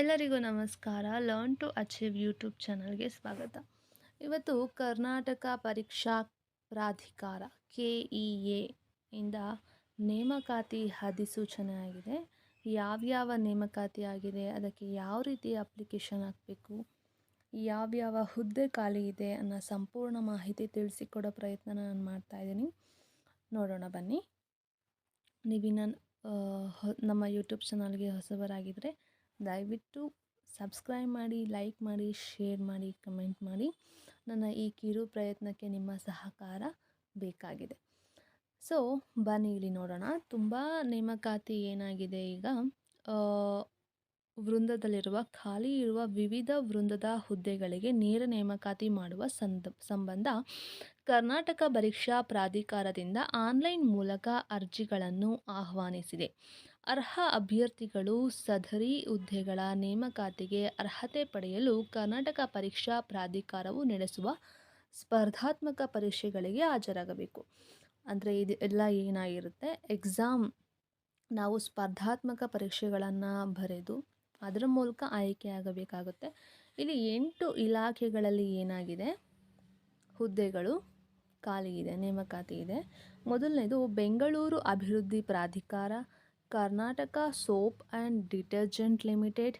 ಎಲ್ಲರಿಗೂ ನಮಸ್ಕಾರ. Learn to achieve YouTube ಚಾನಲ್ಗೆ ಸ್ವಾಗತ. ಇವತ್ತು ಕರ್ನಾಟಕ ಪರೀಕ್ಷಾ ಪ್ರಾಧಿಕಾರ ಕೆ ಇ ಎ ಇಂದ ನೇಮಕಾತಿ ಅಧಿಸೂಚನೆ ಆಗಿದೆ. ಯಾವ್ಯಾವ ನೇಮಕಾತಿ ಆಗಿದೆ, ಅದಕ್ಕೆ ಯಾವ ರೀತಿ ಅಪ್ಲಿಕೇಶನ್ ಹಾಕಬೇಕು, ಯಾವ್ಯಾವ ಹುದ್ದೆ ಖಾಲಿ ಇದೆ ಅನ್ನೋ ಸಂಪೂರ್ಣ ಮಾಹಿತಿ ತಿಳಿಸಿಕೊಡೋ ಪ್ರಯತ್ನ ನಾನು ಮಾಡ್ತಾ ಇದ್ದೀನಿ. ನೋಡೋಣ ಬನ್ನಿ. ಹೊ- ನಮ್ಮ ಯೂಟ್ಯೂಬ್ ಚಾನಲ್ಗೆ ಹೊಸಬರಾಗಿದ್ದರೆ ದಯವಿಟ್ಟು ಸಬ್ಸ್ಕ್ರೈಬ್ ಮಾಡಿ, ಲೈಕ್ ಮಾಡಿ, ಶೇರ್ ಮಾಡಿ, ಕಮೆಂಟ್ ಮಾಡಿ. ನನ್ನ ಈ ಕಿರು ಪ್ರಯತ್ನಕ್ಕೆ ನಿಮ್ಮ ಸಹಕಾರ ಬೇಕಾಗಿದೆ. ಸೊ, ಬನ್ನಿ ಇಲ್ಲಿ ನೋಡೋಣ. ತುಂಬ ನೇಮಕಾತಿ ಏನಾಗಿದೆ ಈಗ? ವೃಂದದಲ್ಲಿರುವ, ಖಾಲಿ ಇರುವ ವಿವಿಧ ವೃಂದದ ಹುದ್ದೆಗಳಿಗೆ ನೇರ ನೇಮಕಾತಿ ಮಾಡುವ ಸಂದ, ಸಂಬಂಧ ಕರ್ನಾಟಕ ಪರೀಕ್ಷಾ ಪ್ರಾಧಿಕಾರದಿಂದ ಆನ್ಲೈನ್ ಮೂಲಕ ಅರ್ಜಿಗಳನ್ನು ಆಹ್ವಾನಿಸಿದೆ. ಅರ್ಹ ಅಭ್ಯರ್ಥಿಗಳು ಸದರಿ ಹುದ್ದೆಗಳ ನೇಮಕಾತಿಗೆ ಅರ್ಹತೆ ಪಡೆಯಲು ಕರ್ನಾಟಕ ಪರೀಕ್ಷಾ ಪ್ರಾಧಿಕಾರವು ನಡೆಸುವ ಸ್ಪರ್ಧಾತ್ಮಕ ಪರೀಕ್ಷೆಗಳಿಗೆ ಹಾಜರಾಗಬೇಕು. ಅಂದರೆ ಇದು ಎಲ್ಲ ಏನಾಗಿರುತ್ತೆ? ಎಕ್ಸಾಮ್ ನಾವು ಸ್ಪರ್ಧಾತ್ಮಕ ಪರೀಕ್ಷೆಗಳನ್ನು ಬರೆದು ಅದರ ಮೂಲಕ ಆಯ್ಕೆಯಾಗಬೇಕಾಗುತ್ತೆ. ಇಲ್ಲಿ ಎಂಟು ಇಲಾಖೆಗಳಲ್ಲಿ ಏನಾಗಿದೆ? ಹುದ್ದೆಗಳು ಖಾಲಿ ಇದೆ, ನೇಮಕಾತಿ ಇದೆ. ಮೊದಲನೇದು ಬೆಂಗಳೂರು ಅಭಿವೃದ್ಧಿ ಪ್ರಾಧಿಕಾರ Karnataka soap and detergent limited,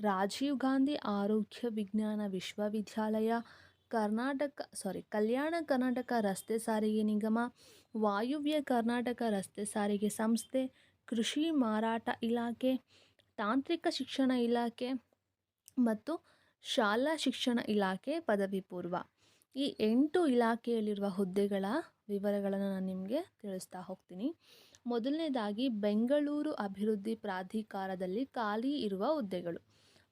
Rajiv Gandhi ಆರೋಗ್ಯ ವಿಜ್ಞಾನ ವಿಶ್ವವಿದ್ಯಾಲಯ, ಕರ್ನಾಟಕ ಸಾರಿ ಕಲ್ಯಾಣ ಕರ್ನಾಟಕ ರಸ್ತೆ ಸಾರಿಗೆ ನಿಗಮ, ವಾಯುವ್ಯ ಕರ್ನಾಟಕ ರಸ್ತೆ ಸಾರಿಗೆ ಸಂಸ್ಥೆ, ಕೃಷಿ ಮಾರಾಟ ಇಲಾಖೆ, ತಾಂತ್ರಿಕ ಶಿಕ್ಷಣ ಇಲಾಖೆ ಮತ್ತು ಶಾಲಾ ಶಿಕ್ಷಣ ಇಲಾಖೆ ಪದವಿ ಪೂರ್ವ. ಈ ಎಂಟು ಇಲಾಖೆಯಲ್ಲಿರುವ ಹುದ್ದೆಗಳ ವಿವರಗಳನ್ನು ನಾನು ನಿಮಗೆ ತಿಳಿಸ್ತಾ ಹೋಗ್ತೀನಿ. ಮೊದಲನೇದಾಗಿ ಬೆಂಗಳೂರು ಅಭಿವೃದ್ಧಿ ಪ್ರಾಧಿಕಾರದಲ್ಲಿ ಖಾಲಿ ಇರುವ ಹುದ್ದೆಗಳು.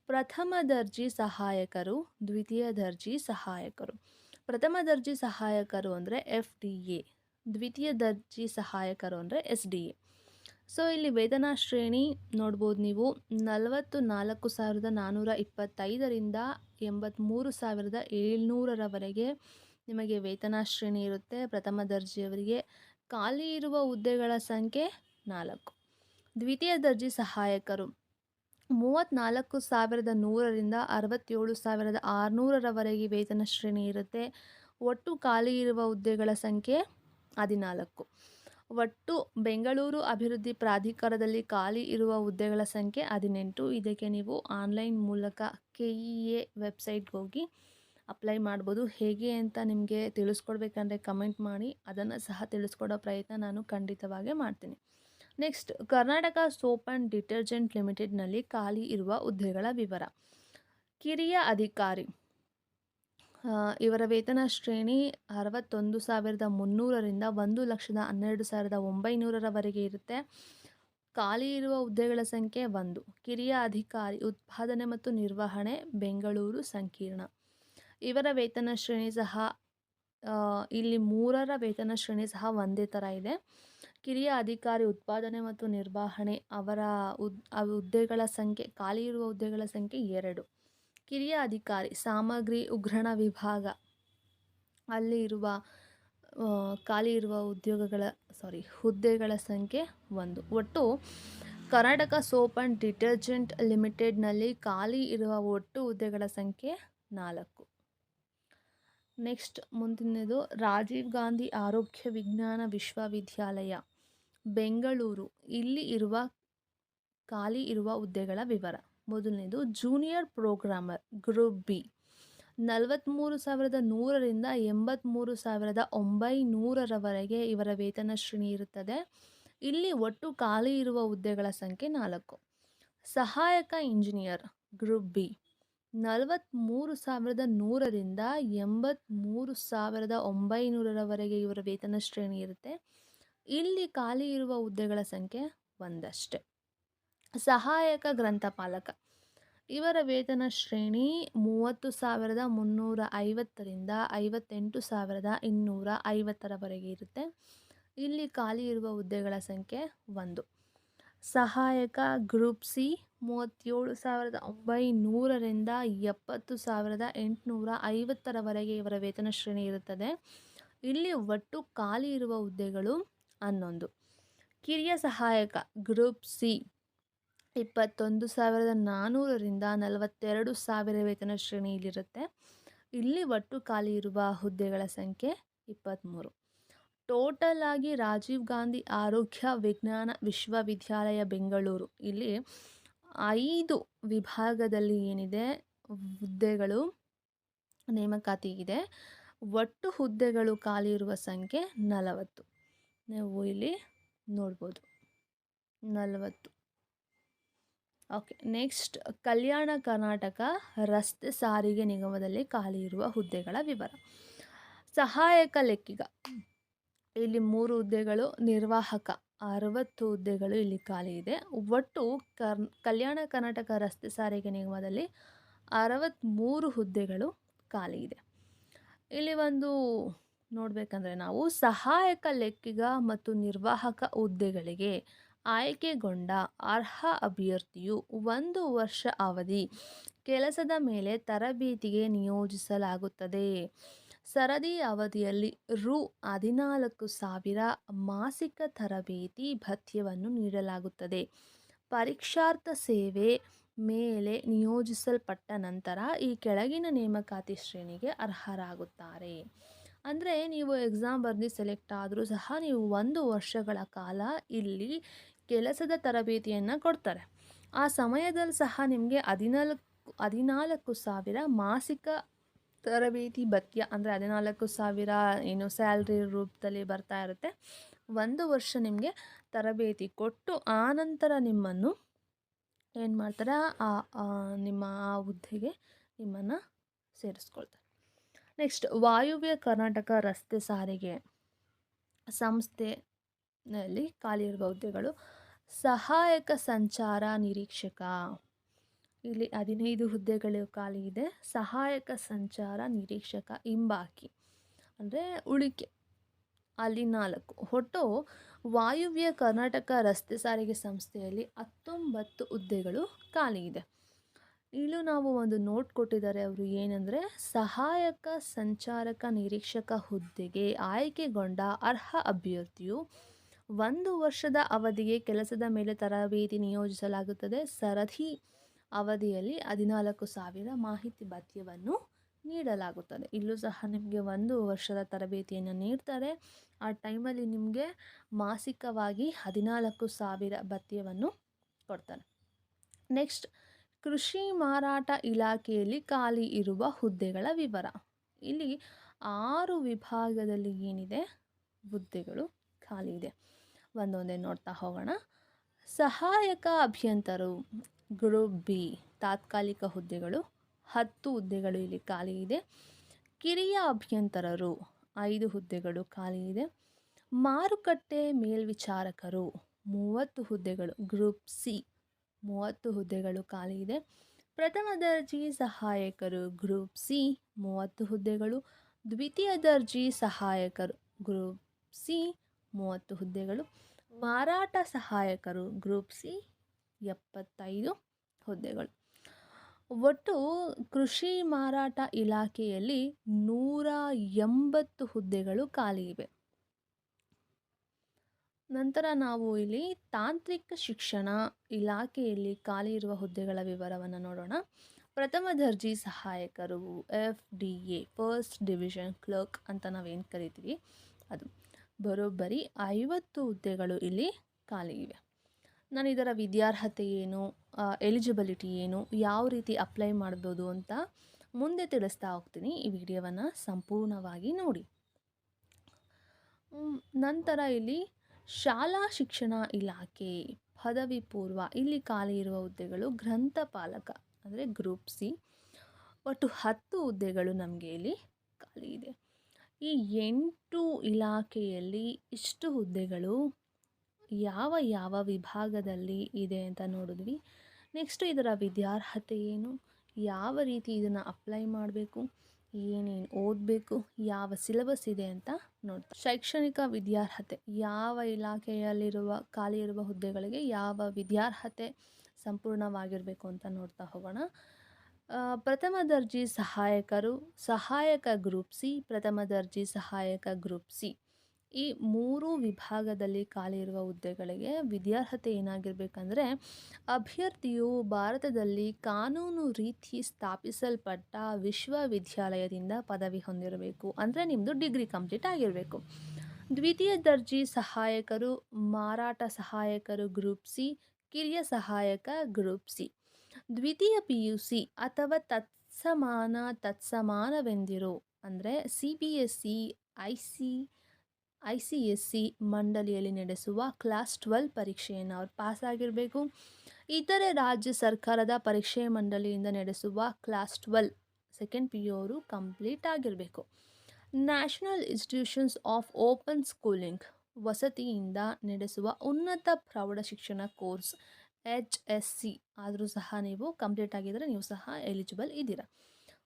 ಪ್ರಥಮ ದರ್ಜಿ ಸಹಾಯಕರು, ದ್ವಿತೀಯ ದರ್ಜಿ ಸಹಾಯಕರು. ಪ್ರಥಮ ದರ್ಜಿ ಸಹಾಯಕರು ಅಂದರೆ ಎಫ್ ಡಿ ಎ, ದ್ವಿತೀಯ ದರ್ಜಿ ಸಹಾಯಕರು ಅಂದರೆ ಎಸ್ ಡಿ ಎ. ಸೊ, ಇಲ್ಲಿ ವೇತನ ಶ್ರೇಣಿ ನೋಡ್ಬೋದು ನೀವು ನಲವತ್ತು ನಾಲ್ಕು ಸಾವಿರದ ನಾನ್ನೂರ ಇಪ್ಪತ್ತೈದರಿಂದ ಎಂಬತ್ತ್ಮೂರು ಸಾವಿರದ ಏಳ್ನೂರರವರೆಗೆ ನಿಮಗೆ ವೇತನ ಶ್ರೇಣಿ ಇರುತ್ತೆ. ಪ್ರಥಮ ದರ್ಜೆಯವರಿಗೆ ಖಾಲಿ ಇರುವ ಹುದ್ದೆಗಳ ಸಂಖ್ಯೆ ನಾಲ್ಕು. ದ್ವಿತೀಯ ದರ್ಜೆ ಸಹಾಯಕರು. ಮೂವತ್ತ್ನಾಲ್ಕು ಸಾವಿರದ ನೂರರಿಂದ ಅರವತ್ತೇಳು ಸಾವಿರದ ಆರುನೂರರವರೆಗೆ ವೇತನ ಶ್ರೇಣಿ ಇರುತ್ತೆ. ಒಟ್ಟು ಖಾಲಿ ಇರುವ ಹುದ್ದೆಗಳ ಸಂಖ್ಯೆ ಹದಿನಾಲ್ಕು. ಒಟ್ಟು ಬೆಂಗಳೂರು ಅಭಿವೃದ್ಧಿ ಪ್ರಾಧಿಕಾರದಲ್ಲಿ ಖಾಲಿ ಇರುವ ಹುದ್ದೆಗಳ ಸಂಖ್ಯೆ ಹದಿನೆಂಟು. ಇದಕ್ಕೆ ನೀವು ಆನ್ಲೈನ್ ಮೂಲಕ ಕೆ ಇ ಎ ವೆಬ್ಸೈಟ್ಗೆ ಹೋಗಿ ಅಪ್ಲೈ ಮಾಡ್ಬೋದು. ಹೇಗೆ ಅಂತ ನಿಮಗೆ ತಿಳಿಸ್ಕೊಡ್ಬೇಕಂದ್ರೆ ಕಮೆಂಟ್ ಮಾಡಿ. ಅದನ್ನು ಸಹ ತಿಳಿಸ್ಕೊಡೋ ಪ್ರಯತ್ನ ನಾನು ಖಂಡಿತವಾಗೇ ಮಾಡ್ತೀನಿ. Next, Karnataka soap and detergent ಲಿಮಿಟೆಡ್ನಲ್ಲಿ ಖಾಲಿ ಇರುವ ಹುದ್ದೆಗಳ ವಿವರ. ಕಿರಿಯ ಅಧಿಕಾರಿ ಇವರ ವೇತನ ಶ್ರೇಣಿ ಅರವತ್ತೊಂದು ಸಾವಿರದ ಮುನ್ನೂರರಿಂದ ಒಂದು ಲಕ್ಷದ ಹನ್ನೆರಡು ಸಾವಿರದ ಒಂಬೈನೂರರವರೆಗೆ ಇರುತ್ತೆ. ಖಾಲಿ ಇರುವ ಹುದ್ದೆಗಳ ಸಂಖ್ಯೆ ಒಂದು. ಕಿರಿಯ ಅಧಿಕಾರಿ, ಉತ್ಪಾದನೆ ಮತ್ತು ನಿರ್ವಹಣೆ, ಬೆಂಗಳೂರು ಸಂಕೀರ್ಣ. ಇವರ ವೇತನ ಶ್ರೇಣಿ ಸಹ ಇಲ್ಲಿ ಮೂರರ ವೇತನ ಶ್ರೇಣಿ ಸಹ ಒಂದೇ ಥರ ಇದೆ. ಕಿರಿಯ ಅಧಿಕಾರಿ ಉತ್ಪಾದನೆ ಮತ್ತು ನಿರ್ವಹಣೆ, ಅವರ ಉದ್ ಹುದ್ದೆಗಳ ಸಂಖ್ಯೆ, ಖಾಲಿ ಇರುವ ಹುದ್ದೆಗಳ ಸಂಖ್ಯೆ ಎರಡು. ಕಿರಿಯ ಅಧಿಕಾರಿ, ಸಾಮಗ್ರಿ, ಉಗ್ರಣ ವಿಭಾಗ, ಅಲ್ಲಿ ಇರುವ ಖಾಲಿ ಇರುವ ಉದ್ಯೋಗಗಳ ಸಾರಿ ಹುದ್ದೆಗಳ ಸಂಖ್ಯೆ ಒಂದು. ಒಟ್ಟು ಕರ್ನಾಟಕ ಸೋಪ್ ಆ್ಯಂಡ್ ಡಿಟರ್ಜೆಂಟ್ ಲಿಮಿಟೆಡ್ನಲ್ಲಿ ಖಾಲಿ ಇರುವ ಒಟ್ಟು ಹುದ್ದೆಗಳ ಸಂಖ್ಯೆ ನಾಲ್ಕು. ನೆಕ್ಸ್ಟ್ ಮುಂದಿನದು, ರಾಜೀವ್ ಗಾಂಧಿ ಆರೋಗ್ಯ ವಿಜ್ಞಾನ ವಿಶ್ವವಿದ್ಯಾಲಯ, ಬೆಂಗಳೂರು. ಇಲ್ಲಿ ಇರುವ, ಖಾಲಿ ಇರುವ ಹುದ್ದೆಗಳ ವಿವರ. ಮೊದಲನೇದು, ಜೂನಿಯರ್ ಪ್ರೋಗ್ರಾಮರ್ ಗ್ರೂಪ್ ಬಿ. ನಲವತ್ತ್ಮೂರು ಸಾವಿರದ ನೂರರಿಂದ ಎಂಬತ್ತ್ಮೂರು ಸಾವಿರದ ಒಂಬೈನೂರರವರೆಗೆ ಇವರ ವೇತನ ಶ್ರೇಣಿ ಇರುತ್ತದೆ. ಇಲ್ಲಿ ಒಟ್ಟು ಖಾಲಿ ಇರುವ ಹುದ್ದೆಗಳ ಸಂಖ್ಯೆ ನಾಲ್ಕು. ಸಹಾಯಕ ಇಂಜಿನಿಯರ್ ಗ್ರೂಪ್ ಬಿ. ನಲವತ್ತ್ಮೂರು ಸಾವಿರದ ನೂರರಿಂದ ಎಂಬತ್ತ್ಮೂರು ಸಾವಿರದ ಒಂಬೈನೂರರವರೆಗೆ ಇವರ ವೇತನ ಶ್ರೇಣಿ ಇರುತ್ತೆ. ಇಲ್ಲಿ ಖಾಲಿ ಇರುವ ಹುದ್ದೆಗಳ ಸಂಖ್ಯೆ ಒಂದಷ್ಟೆ. ಸಹಾಯಕ ಗ್ರಂಥಪಾಲಕ ಇವರ ವೇತನ ಶ್ರೇಣಿ ಮೂವತ್ತು ಸಾವಿರದ ಮುನ್ನೂರ ಐವತ್ತರಿಂದ ಐವತ್ತೆಂಟು ಸಾವಿರದ ಇನ್ನೂರ ಐವತ್ತರವರೆಗೆ ಇರುತ್ತೆ. ಇಲ್ಲಿ ಖಾಲಿ ಇರುವ ಹುದ್ದೆಗಳ ಸಂಖ್ಯೆ ಒಂದು. ಸಹಾಯಕ ಗ್ರೂಪ್ ಸಿ ಮೂವತ್ತೇಳು ಸಾವಿರದ ಒಂಬೈನೂರರಿಂದ ಎಪ್ಪತ್ತು ಸಾವಿರದ ಎಂಟುನೂರ ಐವತ್ತರವರೆಗೆ ಇವರ ವೇತನ ಶ್ರೇಣಿ ಇರುತ್ತದೆ. ಇಲ್ಲಿ ಒಟ್ಟು ಖಾಲಿ ಇರುವ ಹುದ್ದೆಗಳು ಹನ್ನೊಂದು. ಕಿರಿಯ ಸಹಾಯಕ ಗ್ರೂಪ್ ಸಿ ಇಪ್ಪತ್ತೊಂದು ಸಾವಿರದ ನಾನ್ನೂರರಿಂದ ನಲವತ್ತೆರಡು ಸಾವಿರ ವೇತನ ಶ್ರೇಣಿಯಲ್ಲಿರುತ್ತೆ. ಇಲ್ಲಿ ಒಟ್ಟು ಖಾಲಿ ಇರುವ ಹುದ್ದೆಗಳ ಸಂಖ್ಯೆ ಇಪ್ಪತ್ತ್ಮೂರು. ಟೋಟಲ್ ಆಗಿ ರಾಜೀವ್ ಗಾಂಧಿ ಆರೋಗ್ಯ ವಿಜ್ಞಾನ ವಿಶ್ವವಿದ್ಯಾಲಯ ಬೆಂಗಳೂರು. ಇಲ್ಲಿ ಐದು ವಿಭಾಗದಲ್ಲಿ ಏನಿದೆ? ಹುದ್ದೆಗಳು, ನೇಮಕಾತಿ ಇದೆ. ಒಟ್ಟು ಹುದ್ದೆಗಳು ಖಾಲಿ ಇರುವ ಸಂಖ್ಯೆ ನಲವತ್ತು. ನೀವು ಇಲ್ಲಿ ನೋಡ್ಬೋದು. ನಲವತ್ತು. ಓಕೆ, ನೆಕ್ಸ್ಟ್ ಕಲ್ಯಾಣ ಕರ್ನಾಟಕ ರಸ್ತೆ ಸಾರಿಗೆ ನಿಗಮದಲ್ಲಿ ಖಾಲಿ ಇರುವ ಹುದ್ದೆಗಳ ವಿವರ. ಸಹಾಯಕ ಲೆಕ್ಕಿಗ. ಇಲ್ಲಿ ಮೂರು ಹುದ್ದೆಗಳು ನಿರ್ವಾಹಕ, ಅರವತ್ತು ಹುದ್ದೆಗಳು ಇಲ್ಲಿ ಖಾಲಿ ಇದೆ. ಒಟ್ಟು ಕಲ್ಯಾಣ ಕರ್ನಾಟಕ ರಸ್ತೆ ಸಾರಿಗೆ ನಿಗಮದಲ್ಲಿ ಅರವತ್ತ್ಮೂರು ಹುದ್ದೆಗಳು ಖಾಲಿ ಇದೆ. ಇಲ್ಲಿ ಒಂದು ನೋಡಬೇಕಂದ್ರೆ ನಾವು ಸಹಾಯಕ ಲೆಕ್ಕಿಗ ಮತ್ತು ನಿರ್ವಾಹಕ ಹುದ್ದೆಗಳಿಗೆ ಆಯ್ಕೆಗೊಂಡ ಅರ್ಹ ಅಭ್ಯರ್ಥಿಯು ಒಂದು ವರ್ಷ ಅವಧಿ, ಕೆಲಸದ ಮೇಲೆ ತರಬೇತಿಗೆ ನಿಯೋಜಿಸಲಾಗುತ್ತದೆ. ಸರದಿ ಅವಧಿಯಲ್ಲಿ ರು ಹದಿನಾಲ್ಕು ಸಾವಿರ ಮಾಸಿಕ ತರಬೇತಿ ಭತ್ಯವನ್ನು ನೀಡಲಾಗುತ್ತದೆ. ಪರೀಕ್ಷಾರ್ಥ ಸೇವೆ ಮೇಲೆ ನಿಯೋಜಿಸಲ್ಪಟ್ಟ ನಂತರ ಈ ಕೆಳಗಿನ ನೇಮಕಾತಿ ಶ್ರೇಣಿಗೆ ಅರ್ಹರಾಗುತ್ತಾರೆ. ಅಂದರೆ ನೀವು ಎಕ್ಸಾಮ್ ಬರೆದು ಸೆಲೆಕ್ಟ್ ಆದರೂ ಸಹ ನೀವು ಒಂದು ವರ್ಷಗಳ ಕಾಲ ಇಲ್ಲಿ ಕೆಲಸದ ತರಬೇತಿಯನ್ನು ಕೊಡ್ತಾರೆ. ಆ ಸಮಯದಲ್ಲಿ ಸಹ ನಿಮಗೆ ಹದಿನಾಲ್ಕು ಹದಿನಾಲ್ಕು ಸಾವಿರ ಮಾಸಿಕ ತರಬೇತಿ ಭತ್ಯ ಅಂದರೆ ಹದಿನಾಲ್ಕು ಸಾವಿರ ಏನು ಸ್ಯಾಲ್ರಿ ರೂಪದಲ್ಲಿ ಬರ್ತಾ ಇರುತ್ತೆ. ಒಂದು ವರ್ಷ ನಿಮಗೆ ತರಬೇತಿ ಕೊಟ್ಟು ಆನಂತರ ನಿಮ್ಮನ್ನು ಏನು ಮಾಡ್ತಾರೆ ನಿಮ್ಮ ಆ ಹುದ್ದೆಗೆ ನಿಮ್ಮನ್ನು ಸೇರಿಸ್ಕೊಳ್ತಾರೆ. ನೆಕ್ಸ್ಟ್ ವಾಯುವ್ಯ ಕರ್ನಾಟಕ ರಸ್ತೆ ಸಾರಿಗೆ ಸಂಸ್ಥೆನಲ್ಲಿ ಖಾಲಿ ಇರುವ ಹುದ್ದೆಗಳು ಸಹಾಯಕ ಸಂಚಾರ ನಿರೀಕ್ಷಕ. ಇಲ್ಲಿ ಹದಿನೈದು ಹುದ್ದೆಗಳು ಖಾಲಿ ಇದೆ. ಸಹಾಯಕ ಸಂಚಾರ ನಿರೀಕ್ಷಕ ಇಂಬಾಕಿ ಅಂದರೆ ಉಳಿಕೆ. ಅಲ್ಲಿ ನಾಲ್ಕು. ಒಟ್ಟು ವಾಯುವ್ಯ ಕರ್ನಾಟಕ ರಸ್ತೆ ಸಾರಿಗೆ ಸಂಸ್ಥೆಯಲ್ಲಿ ಹತ್ತೊಂಬತ್ತು ಹುದ್ದೆಗಳು ಖಾಲಿ ಇದೆ. ಇಲ್ಲೂ ನಾವು ಒಂದು ನೋಟ್ ಕೊಟ್ಟಿದ್ದಾರೆ ಅವರು ಏನಂದರೆ, ಸಹಾಯಕ ಸಂಚಾರಕ ನಿರೀಕ್ಷಕ ಹುದ್ದೆಗೆ ಆಯ್ಕೆಗೊಂಡ ಅರ್ಹ ಅಭ್ಯರ್ಥಿಯು ಒಂದು ವರ್ಷದ ಅವಧಿಗೆ ಕೆಲಸದ ಮೇಲೆ ತರಬೇತಿ ನಿಯೋಜಿಸಲಾಗುತ್ತದೆ. ಸರದಿ ಅವಧಿಯಲ್ಲಿ ಹದಿನಾಲ್ಕು ಸಾವಿರ ಮಾಹಿತಿ ಭತ್ಯವನ್ನು ನೀಡಲಾಗುತ್ತದೆ. ಇಲ್ಲೂ ಸಹ ನಿಮಗೆ ಒಂದು ವರ್ಷದ ತರಬೇತಿಯನ್ನು ನೀಡ್ತಾರೆ. ಆ ಟೈಮಲ್ಲಿ ನಿಮಗೆ ಮಾಸಿಕವಾಗಿ ಹದಿನಾಲ್ಕು ಸಾವಿರ ಭತ್ಯವನ್ನು ಕೊಡ್ತಾರೆ. ನೆಕ್ಸ್ಟ್, ಕೃಷಿ ಮಾರಾಟ ಇಲಾಖೆಯಲ್ಲಿ ಖಾಲಿ ಇರುವ ಹುದ್ದೆಗಳ ವಿವರ. ಇಲ್ಲಿ ಆರು ವಿಭಾಗದಲ್ಲಿ ಏನಿದೆ? ಹುದ್ದೆಗಳು ಖಾಲಿ ಇದೆ. ಒಂದೊಂದೇ ನೋಡ್ತಾ ಹೋಗೋಣ. ಸಹಾಯಕ ಅಭಿಯಂತರು. ಗ್ರೂಪ್ ಬಿ, ತಾತ್ಕಾಲಿಕ ಹುದ್ದೆಗಳು, ಹತ್ತು ಹುದ್ದೆಗಳು ಇಲ್ಲಿ ಖಾಲಿ ಇದೆ. ಕಿರಿಯ ಅಭಿಯಂತರರು, ಐದು ಹುದ್ದೆಗಳು ಖಾಲಿ ಇದೆ. ಮಾರುಕಟ್ಟೆ ಮೇಲ್ವಿಚಾರಕರು, ಮೂವತ್ತು ಹುದ್ದೆಗಳು, ಗ್ರೂಪ್ ಸಿ, ಮೂವತ್ತು ಹುದ್ದೆಗಳು ಖಾಲಿ ಇದೆ. ಪ್ರಥಮ ದರ್ಜಿ ಸಹಾಯಕರು, ಗ್ರೂಪ್ ಸಿ, ಮೂವತ್ತು ಹುದ್ದೆಗಳು. ದ್ವಿತೀಯ ದರ್ಜಿ ಸಹಾಯಕರು, ಗ್ರೂಪ್ ಸಿ, ಮೂವತ್ತು ಹುದ್ದೆಗಳು. ಮಾರಾಟ ಸಹಾಯಕರು, ಗ್ರೂಪ್ ಸಿ ಎಪ್ಪತ್ತೈದು ಹುದ್ದೆಗಳು. ಒಟ್ಟು ಕೃಷಿ ಮಾರಾಟ ಇಲಾಖೆಯಲ್ಲಿ ನೂರ ಎಂಬತ್ತು ಹುದ್ದೆಗಳು ಖಾಲಿ ಇವೆ. ನಂತರ ನಾವು ಇಲ್ಲಿ ತಾಂತ್ರಿಕ ಶಿಕ್ಷಣ ಇಲಾಖೆಯಲ್ಲಿ ಖಾಲಿ ಇರುವ ಹುದ್ದೆಗಳ ವಿವರವನ್ನು ನೋಡೋಣ. ಪ್ರಥಮ ದರ್ಜಿ ಸಹಾಯಕರು, F D A, first division clerk ಅಂತ ನಾವೇನು ಕರಿತೀವಿ? ಅದು ಬರೋಬ್ಬರಿ ಐವತ್ತು ಹುದ್ದೆಗಳು ಇಲ್ಲಿ ಖಾಲಿ ಇವೆ. ನಾನು ಇದರ ವಿದ್ಯಾರ್ಹತೆ ಏನು ಎಲಿಜಿಬಿಲಿಟಿ ಏನು, ಯಾವ ರೀತಿ ಅಪ್ಲೈ ಮಾಡ್ಬೋದು ಅಂತ ಮುಂದೆ ತಿಳಿಸ್ತಾ ಹೋಗ್ತೀನಿ. ಈ ವಿಡಿಯೋವನ್ನು ಸಂಪೂರ್ಣವಾಗಿ ನೋಡಿ. ನಂತರ ಇಲ್ಲಿ ಶಾಲಾ ಶಿಕ್ಷಣ ಇಲಾಖೆ ಪದವಿ ಪೂರ್ವ ಇಲ್ಲಿ ಖಾಲಿ ಇರುವ ಹುದ್ದೆಗಳು ಗ್ರಂಥಪಾಲಕ ಅಂದರೆ ಗ್ರೂಪ್ ಸಿ ಒಟ್ಟು ಹತ್ತು ಹುದ್ದೆಗಳು ನಮಗೆ ಇಲ್ಲಿ ಖಾಲಿ ಇದೆ. ಈ ಎಂಟು ಇಲಾಖೆಯಲ್ಲಿ ಇಷ್ಟು ಹುದ್ದೆಗಳು ಯಾವ ಯಾವ ವಿಭಾಗದಲ್ಲಿ ಇದೆ ಅಂತ ನೋಡಿದ್ವಿ. ನೆಕ್ಸ್ಟ್ ಇದರ ವಿದ್ಯಾರ್ಹತೆ ಏನು? ಯಾವ ರೀತಿ ಇದನ್ನು ಅಪ್ಲೈ ಮಾಡಬೇಕು? ಏನೇನು ಓದಬೇಕು? ಯಾವ ಸಿಲೆಬಸ್ ಇದೆ ಅಂತ ನೋಡ್ತಾ ಶೈಕ್ಷಣಿಕ ವಿದ್ಯಾರ್ಹತೆ. ಯಾವ ಇಲಾಖೆಯಲ್ಲಿರುವ ಖಾಲಿ ಇರುವ ಹುದ್ದೆಗಳಿಗೆ ಯಾವ ವಿದ್ಯಾರ್ಹತೆ ಸಂಪೂರ್ಣವಾಗಿರಬೇಕು ಅಂತ ನೋಡ್ತಾ ಹೋಗೋಣ. ಪ್ರಥಮ ದರ್ಜಿ ಸಹಾಯಕರು ಸಹಾಯಕ ಗ್ರೂಪ್ ಸಿ, ಪ್ರಥಮ ದರ್ಜಿ ಸಹಾಯಕ ಗ್ರೂಪ್ ಸಿ. ಈ ಮೂರು ವಿಭಾಗದಲ್ಲಿ ಖಾಲಿ ಇರುವ ಹುದ್ದೆಗಳಿಗೆ ವಿದ್ಯಾರ್ಹತೆ ಏನಾಗಿರಬೇಕಂದ್ರೆ, ಅಭ್ಯರ್ಥಿಯು ಭಾರತದಲ್ಲಿ ಕಾನೂನು ರೀತಿ ಸ್ಥಾಪಿಸಲ್ಪಟ್ಟ ವಿಶ್ವವಿದ್ಯಾಲಯದಿಂದ ಪದವಿ ಹೊಂದಿರಬೇಕು. ಅಂದರೆ ನಿಮ್ಮದು ಡಿಗ್ರಿ ಕಂಪ್ಲೀಟ್ ಆಗಿರಬೇಕು. ದ್ವಿತೀಯ ದರ್ಜೆ ಸಹಾಯಕರು, ಮಾರಾಟ ಸಹಾಯಕರು ಗ್ರೂಪ್ ಸಿ, ಕಿರಿಯ ಸಹಾಯಕ ಗ್ರೂಪ್ ಸಿ. ದ್ವಿತೀಯ ಪಿ ಯು ಸಿ ಅಥವಾ ತತ್ಸಮಾನ, ತತ್ಸಮಾನವೆಂದಿರೋ, ಅಂದರೆ C B S C I C I C S C ಮಂಡಳಿಯಲ್ಲಿ ನಡೆಸುವ ಕ್ಲಾಸ್ ಟ್ವೆಲ್ ಪರೀಕ್ಷೆಯನ್ನು ಅವ್ರು ಪಾಸಾಗಿರಬೇಕು. ಇತರೆ ರಾಜ್ಯ ಸರ್ಕಾರದ ಪರೀಕ್ಷೆ ಮಂಡಳಿಯಿಂದ ನಡೆಸುವ class twelve second P U ಅವರು ಕಂಪ್ಲೀಟ್ ಆಗಿರಬೇಕು. National institutions of open schooling ವಸತಿಯಿಂದ ನಡೆಸುವ ಉನ್ನತ ಪ್ರೌಢ ಶಿಕ್ಷಣ ಕೋರ್ಸ್ ಎಚ್ ಎಸ್ ಸಿ. ಆದರೂ ಸಹ ನೀವು ಕಂಪ್ಲೀಟ್ ಆಗಿದ್ದರೆ ನೀವು ಸಹ ಎಲಿಜಿಬಲ್ ಇದ್ದೀರಾ.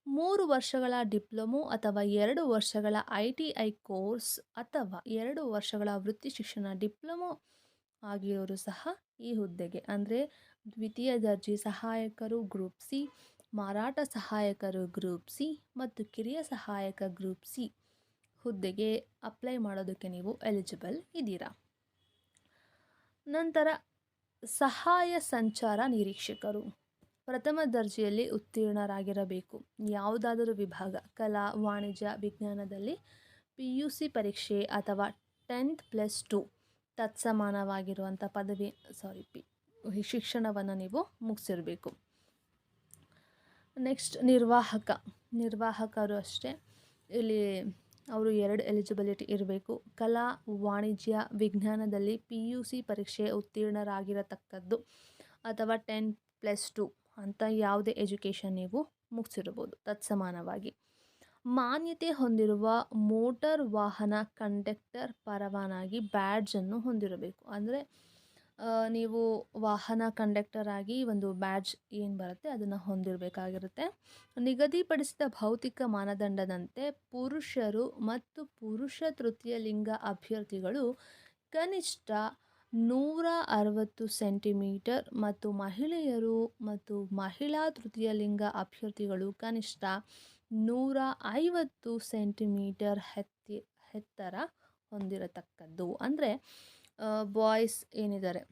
ಮೂರು ವರ್ಷಗಳ ಡಿಪ್ಲೊಮೊ ಅಥವಾ ಎರಡು ವರ್ಷಗಳ ಐ ಟಿ ಐ ಕೋರ್ಸ್ ಅಥವಾ ಎರಡು ವರ್ಷಗಳ ವೃತ್ತಿ ಶಿಕ್ಷಣ ಡಿಪ್ಲೊಮೊ ಆಗಿರೋರು ಸಹ ಈ ಹುದ್ದೆಗೆ. ಅಂದರೆ ದ್ವಿತೀಯ ದರ್ಜೆ ಸಹಾಯಕರು ಗ್ರೂಪ್ ಸಿ, ಮಾರಾಟ ಸಹಾಯಕರು ಗ್ರೂಪ್ ಸಿ ಮತ್ತು ಕಿರಿಯ ಸಹಾಯಕ ಗ್ರೂಪ್ ಸಿ ಹುದ್ದೆಗೆ ಅಪ್ಲೈ ಮಾಡೋದಕ್ಕೆ ನೀವು ಎಲಿಜಿಬಲ್ ಇದ್ದೀರಾ. ನಂತರ ಸಹಾಯ ಸಂಚಾರ ನಿರೀಕ್ಷಕರು. ಪ್ರಥಮ ದರ್ಜೆಯಲ್ಲಿ ಉತ್ತೀರ್ಣರಾಗಿರಬೇಕು. ಯಾವುದಾದರೂ ವಿಭಾಗ, ಕಲಾ, ವಾಣಿಜ್ಯ, ವಿಜ್ಞಾನದಲ್ಲಿ ಪಿ ಯು ಸಿ ಪರೀಕ್ಷೆ ಅಥವಾ ಟೆಂತ್ ಪ್ಲಸ್ ಟು ತತ್ಸಮಾನವಾಗಿರುವಂಥ ಪದವಿ, ಸಾರಿ, ಪಿ, ಶಿಕ್ಷಣವನ್ನು ನೀವು ಮುಗಿಸಿರಬೇಕು. ನೆಕ್ಸ್ಟ್ ನಿರ್ವಾಹಕ, ನಿರ್ವಾಹಕರು ಅಷ್ಟೇ. ಇಲ್ಲಿ ಅವರು ಎರಡು ಎಲಿಜಿಬಿಲಿಟಿ ಇರಬೇಕು. ಕಲಾ, ವಾಣಿಜ್ಯ, ವಿಜ್ಞಾನದಲ್ಲಿ ಪಿ ಯು ಸಿ ಪರೀಕ್ಷೆ ಉತ್ತೀರ್ಣರಾಗಿರತಕ್ಕದ್ದು ಅಥವಾ ಟೆನ್ ಪ್ಲಸ್ ಟು ಅಂತ ಯಾವುದೇ ಎಜುಕೇಷನ್ ನೀವು ಮುಗಿಸಿರ್ಬೋದು ತತ್ಸಮಾನವಾಗಿ. ಮಾನ್ಯತೆ ಹೊಂದಿರುವ ಮೋಟರ್ ವಾಹನ ಕಂಡಕ್ಟರ್ ಪರವಾನಗಿ ಬ್ಯಾಡ್ಜನ್ನು ಹೊಂದಿರಬೇಕು. ಅಂದರೆ ನೀವು ವಾಹನ ಕಂಡಕ್ಟರ್ ಆಗಿ ಒಂದು ಬ್ಯಾಡ್ಜ್ ಏನು ಬರುತ್ತೆ ಅದನ್ನು ಹೊಂದಿರಬೇಕಾಗಿರುತ್ತೆ. ನಿಗದಿಪಡಿಸಿದ ಭೌತಿಕ ಮಾನದಂಡದಂತೆ ಪುರುಷರು ಮತ್ತು ಪುರುಷ ತೃತೀಯ ಲಿಂಗ ಅಭ್ಯರ್ಥಿಗಳು ಕನಿಷ್ಠ ನೂರ ಅರವತ್ತು ಸೆಂಟಿಮೀಟರ್ ಮತ್ತು ಮಹಿಳೆಯರು ಮತ್ತು ಮಹಿಳಾ ತೃತೀಯ ಲಿಂಗ ಅಭ್ಯರ್ಥಿಗಳು ಕನಿಷ್ಠ ನೂರ ಐವತ್ತು ಸೆಂಟಿಮೀಟರ್ ಎತ್ತಿ ಎತ್ತರ ಹೊಂದಿರತಕ್ಕದ್ದು. ಅಂದರೆ ಬಾಯ್ಸ್ ಏನಿದ್ದಾರೆ?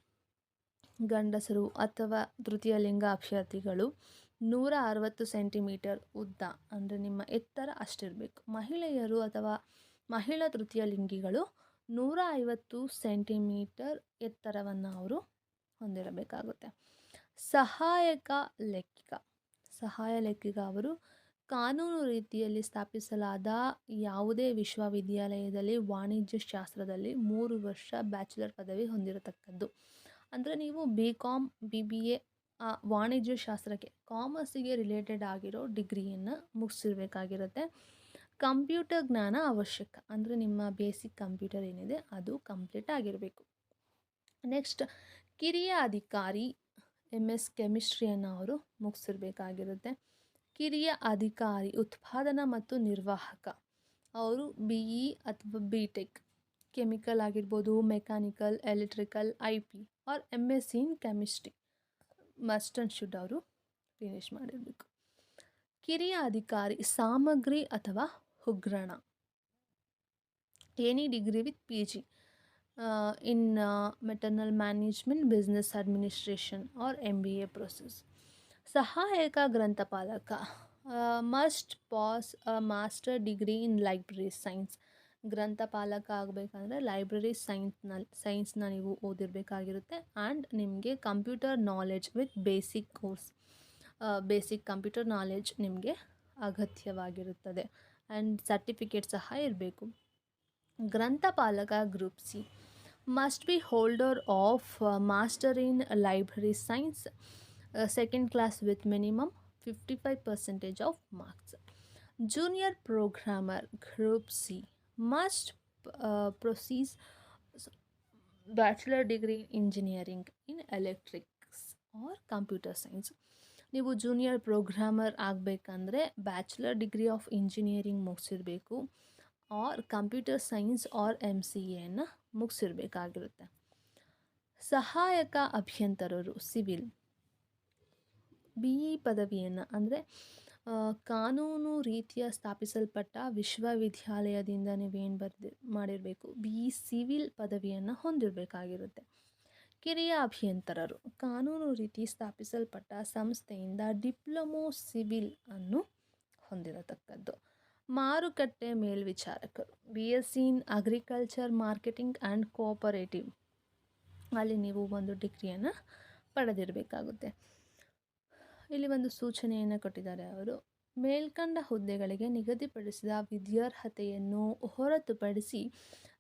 ಗಂಡಸರು ಅಥವಾ ತೃತೀಯ ಲಿಂಗ ಅಭ್ಯರ್ಥಿಗಳು ನೂರ ಅರವತ್ತು ಸೆಂಟಿಮೀಟರ್ ಉದ್ದ. ಅಂದರೆ, ನಿಮ್ಮ ಎತ್ತರ ಅಷ್ಟಿರಬೇಕು. ಮಹಿಳೆಯರು ಅಥವಾ ಮಹಿಳಾ ತೃತೀಯ ಲಿಂಗಿಗಳು ನೂರ ಐವತ್ತು ಸೆಂಟಿಮೀಟರ್ ಎತ್ತರವನ್ನು ಅವರು ಹೊಂದಿರಬೇಕಾಗುತ್ತೆ. ಸಹಾಯಕ ಲೆಕ್ಕಿಗ, ಸಹಾಯ ಲೆಕ್ಕಿಗ ಅವರು ಕಾನೂನು ರೀತಿಯಲ್ಲಿ ಸ್ಥಾಪಿಸಲಾದ ಯಾವುದೇ ವಿಶ್ವವಿದ್ಯಾಲಯದಲ್ಲಿ ವಾಣಿಜ್ಯ ಶಾಸ್ತ್ರದಲ್ಲಿ ಮೂರು ವರ್ಷ ಬ್ಯಾಚುಲರ್ ಪದವಿ ಹೊಂದಿರತಕ್ಕದ್ದು. ಅಂದರೆ ನೀವು B com B B A ವಾಣಿಜ್ಯ ಶಾಸ್ತ್ರಕ್ಕೆ, ಕಾಮರ್ಸಿಗೆ ರಿಲೇಟೆಡ್ ಆಗಿರೋ ಡಿಗ್ರಿಯನ್ನು ಮುಗಿಸಿರ್ಬೇಕಾಗಿರುತ್ತೆ. ಕಂಪ್ಯೂಟರ್ ಜ್ಞಾನ ಅವಶ್ಯಕ. ಅಂದರೆ ನಿಮ್ಮ ಬೇಸಿಕ್ ಕಂಪ್ಯೂಟರ್ ಏನಿದೆ ಅದು ಕಂಪ್ಲೀಟ್ ಆಗಿರಬೇಕು. ನೆಕ್ಸ್ಟ್ ಕಿರಿಯ ಅಧಿಕಾರಿ ಎಂ ಎಸ್ ಕೆಮಿಸ್ಟ್ರಿಯನ್ನು ಅವರು ಮುಗಿಸಿರ್ಬೇಕಾಗಿರುತ್ತೆ. ಕಿರಿಯ ಅಧಿಕಾರಿ, ಉತ್ಪಾದನಾ ಮತ್ತು ನಿರ್ವಾಹಕ. ಅವರು ಬಿ ಇ ಅಥವಾ ಬಿ ಟೆಕ್ ಕೆಮಿಕಲ್ ಆಗಿರ್ಬೋದು, mechanical, electrical I P R M S in chemistry must and should ಅವರು ಫಿನಿಶ್ ಮಾಡಿರಬೇಕು. ಕಿರಿಯ ಅಧಿಕಾರಿ, ಸಾಮಗ್ರಿ ಅಥವಾ ಹುಗ್ರಣ. Any degree with P G in material management business administration or M B A process ಸಹಾಯಕ ಗ್ರಂಥಪಾಲಕ. Must pass a master degree in library science ಗ್ರಂಥಪಾಲಕ ಆಗಬೇಕಂದ್ರೆ library ಸೈನ್ಸ್ನಲ್ಲಿ ಸೈನ್ಸ್ನ ನೀವು ಓದಿರಬೇಕಾಗಿರುತ್ತೆ ಆ್ಯಂಡ್ ನಿಮಗೆ computer knowledge with basic course basic computer knowledge ನಿಮಗೆ ಅಗತ್ಯವಾಗಿರುತ್ತದೆ. And certificate ಸಹ ಇರಬೇಕು. ಗ್ರಂಥಪಾಲಕ group C must be holder of master in library science second class with minimum fifty five percentage of marks junior programmer group C must possess bachelor degree engineering in electrics or computer science ನೀವು junior programmer ಆಗಬೇಕಂದ್ರೆ bachelor degree of engineering ಮುಗಿಸಿರಬೇಕು or computer science or M C ಎನ ಮುಗಿಸಿರ್ಬೇಕಾಗಿರುತ್ತೆ. ಸಹಾಯಕ ಅಭಿಯಂತರರು civil B E ಪದವಿಯನ್ನು ಅಂದರೆ ಕಾನೂನು ರೀತಿಯ ಸ್ಥಾಪಿಸಲ್ಪಟ್ಟ ವಿಶ್ವವಿದ್ಯಾಲಯದಿಂದ ನೀವೇನು ಬರ್ದಿ, ಮಾಡಿರಬೇಕು? ಬಿ ಸಿವಿಲ್ ಪದವಿಯನ್ನು ಹೊಂದಿರಬೇಕಾಗಿರುತ್ತೆ. ಕಿರಿಯ ಅಭಿಯಂತರರು. ಕಾನೂನು ರೀತಿ ಸ್ಥಾಪಿಸಲ್ಪಟ್ಟ ಸಂಸ್ಥೆಯಿಂದ ಡಿಪ್ಲೊಮೋ ಸಿವಿಲ್ ಅನ್ನು ಹೊಂದಿರತಕ್ಕದ್ದು. ಮಾರುಕಟ್ಟೆ ಮೇಲ್ವಿಚಾರಕರು. B S in agriculture, marketing and cooperative. ಅಲ್ಲಿ ನೀವು ಒಂದು ಡಿಗ್ರಿಯನ್ನು ಪಡೆದಿರಬೇಕಾಗುತ್ತೆ. ಇಲ್ಲಿ ಒಂದು ಸೂಚನೆಯನ್ನು ಕೊಟ್ಟಿದ್ದಾರೆ ಅವರು. ಮೇಲ್ಕಂಡ ಹುದ್ದೆಗಳಿಗೆ ನಿಗದಿಪಡಿಸಿದ ವಿದ್ಯಾರ್ಹತೆಯನ್ನು ಹೊರತುಪಡಿಸಿ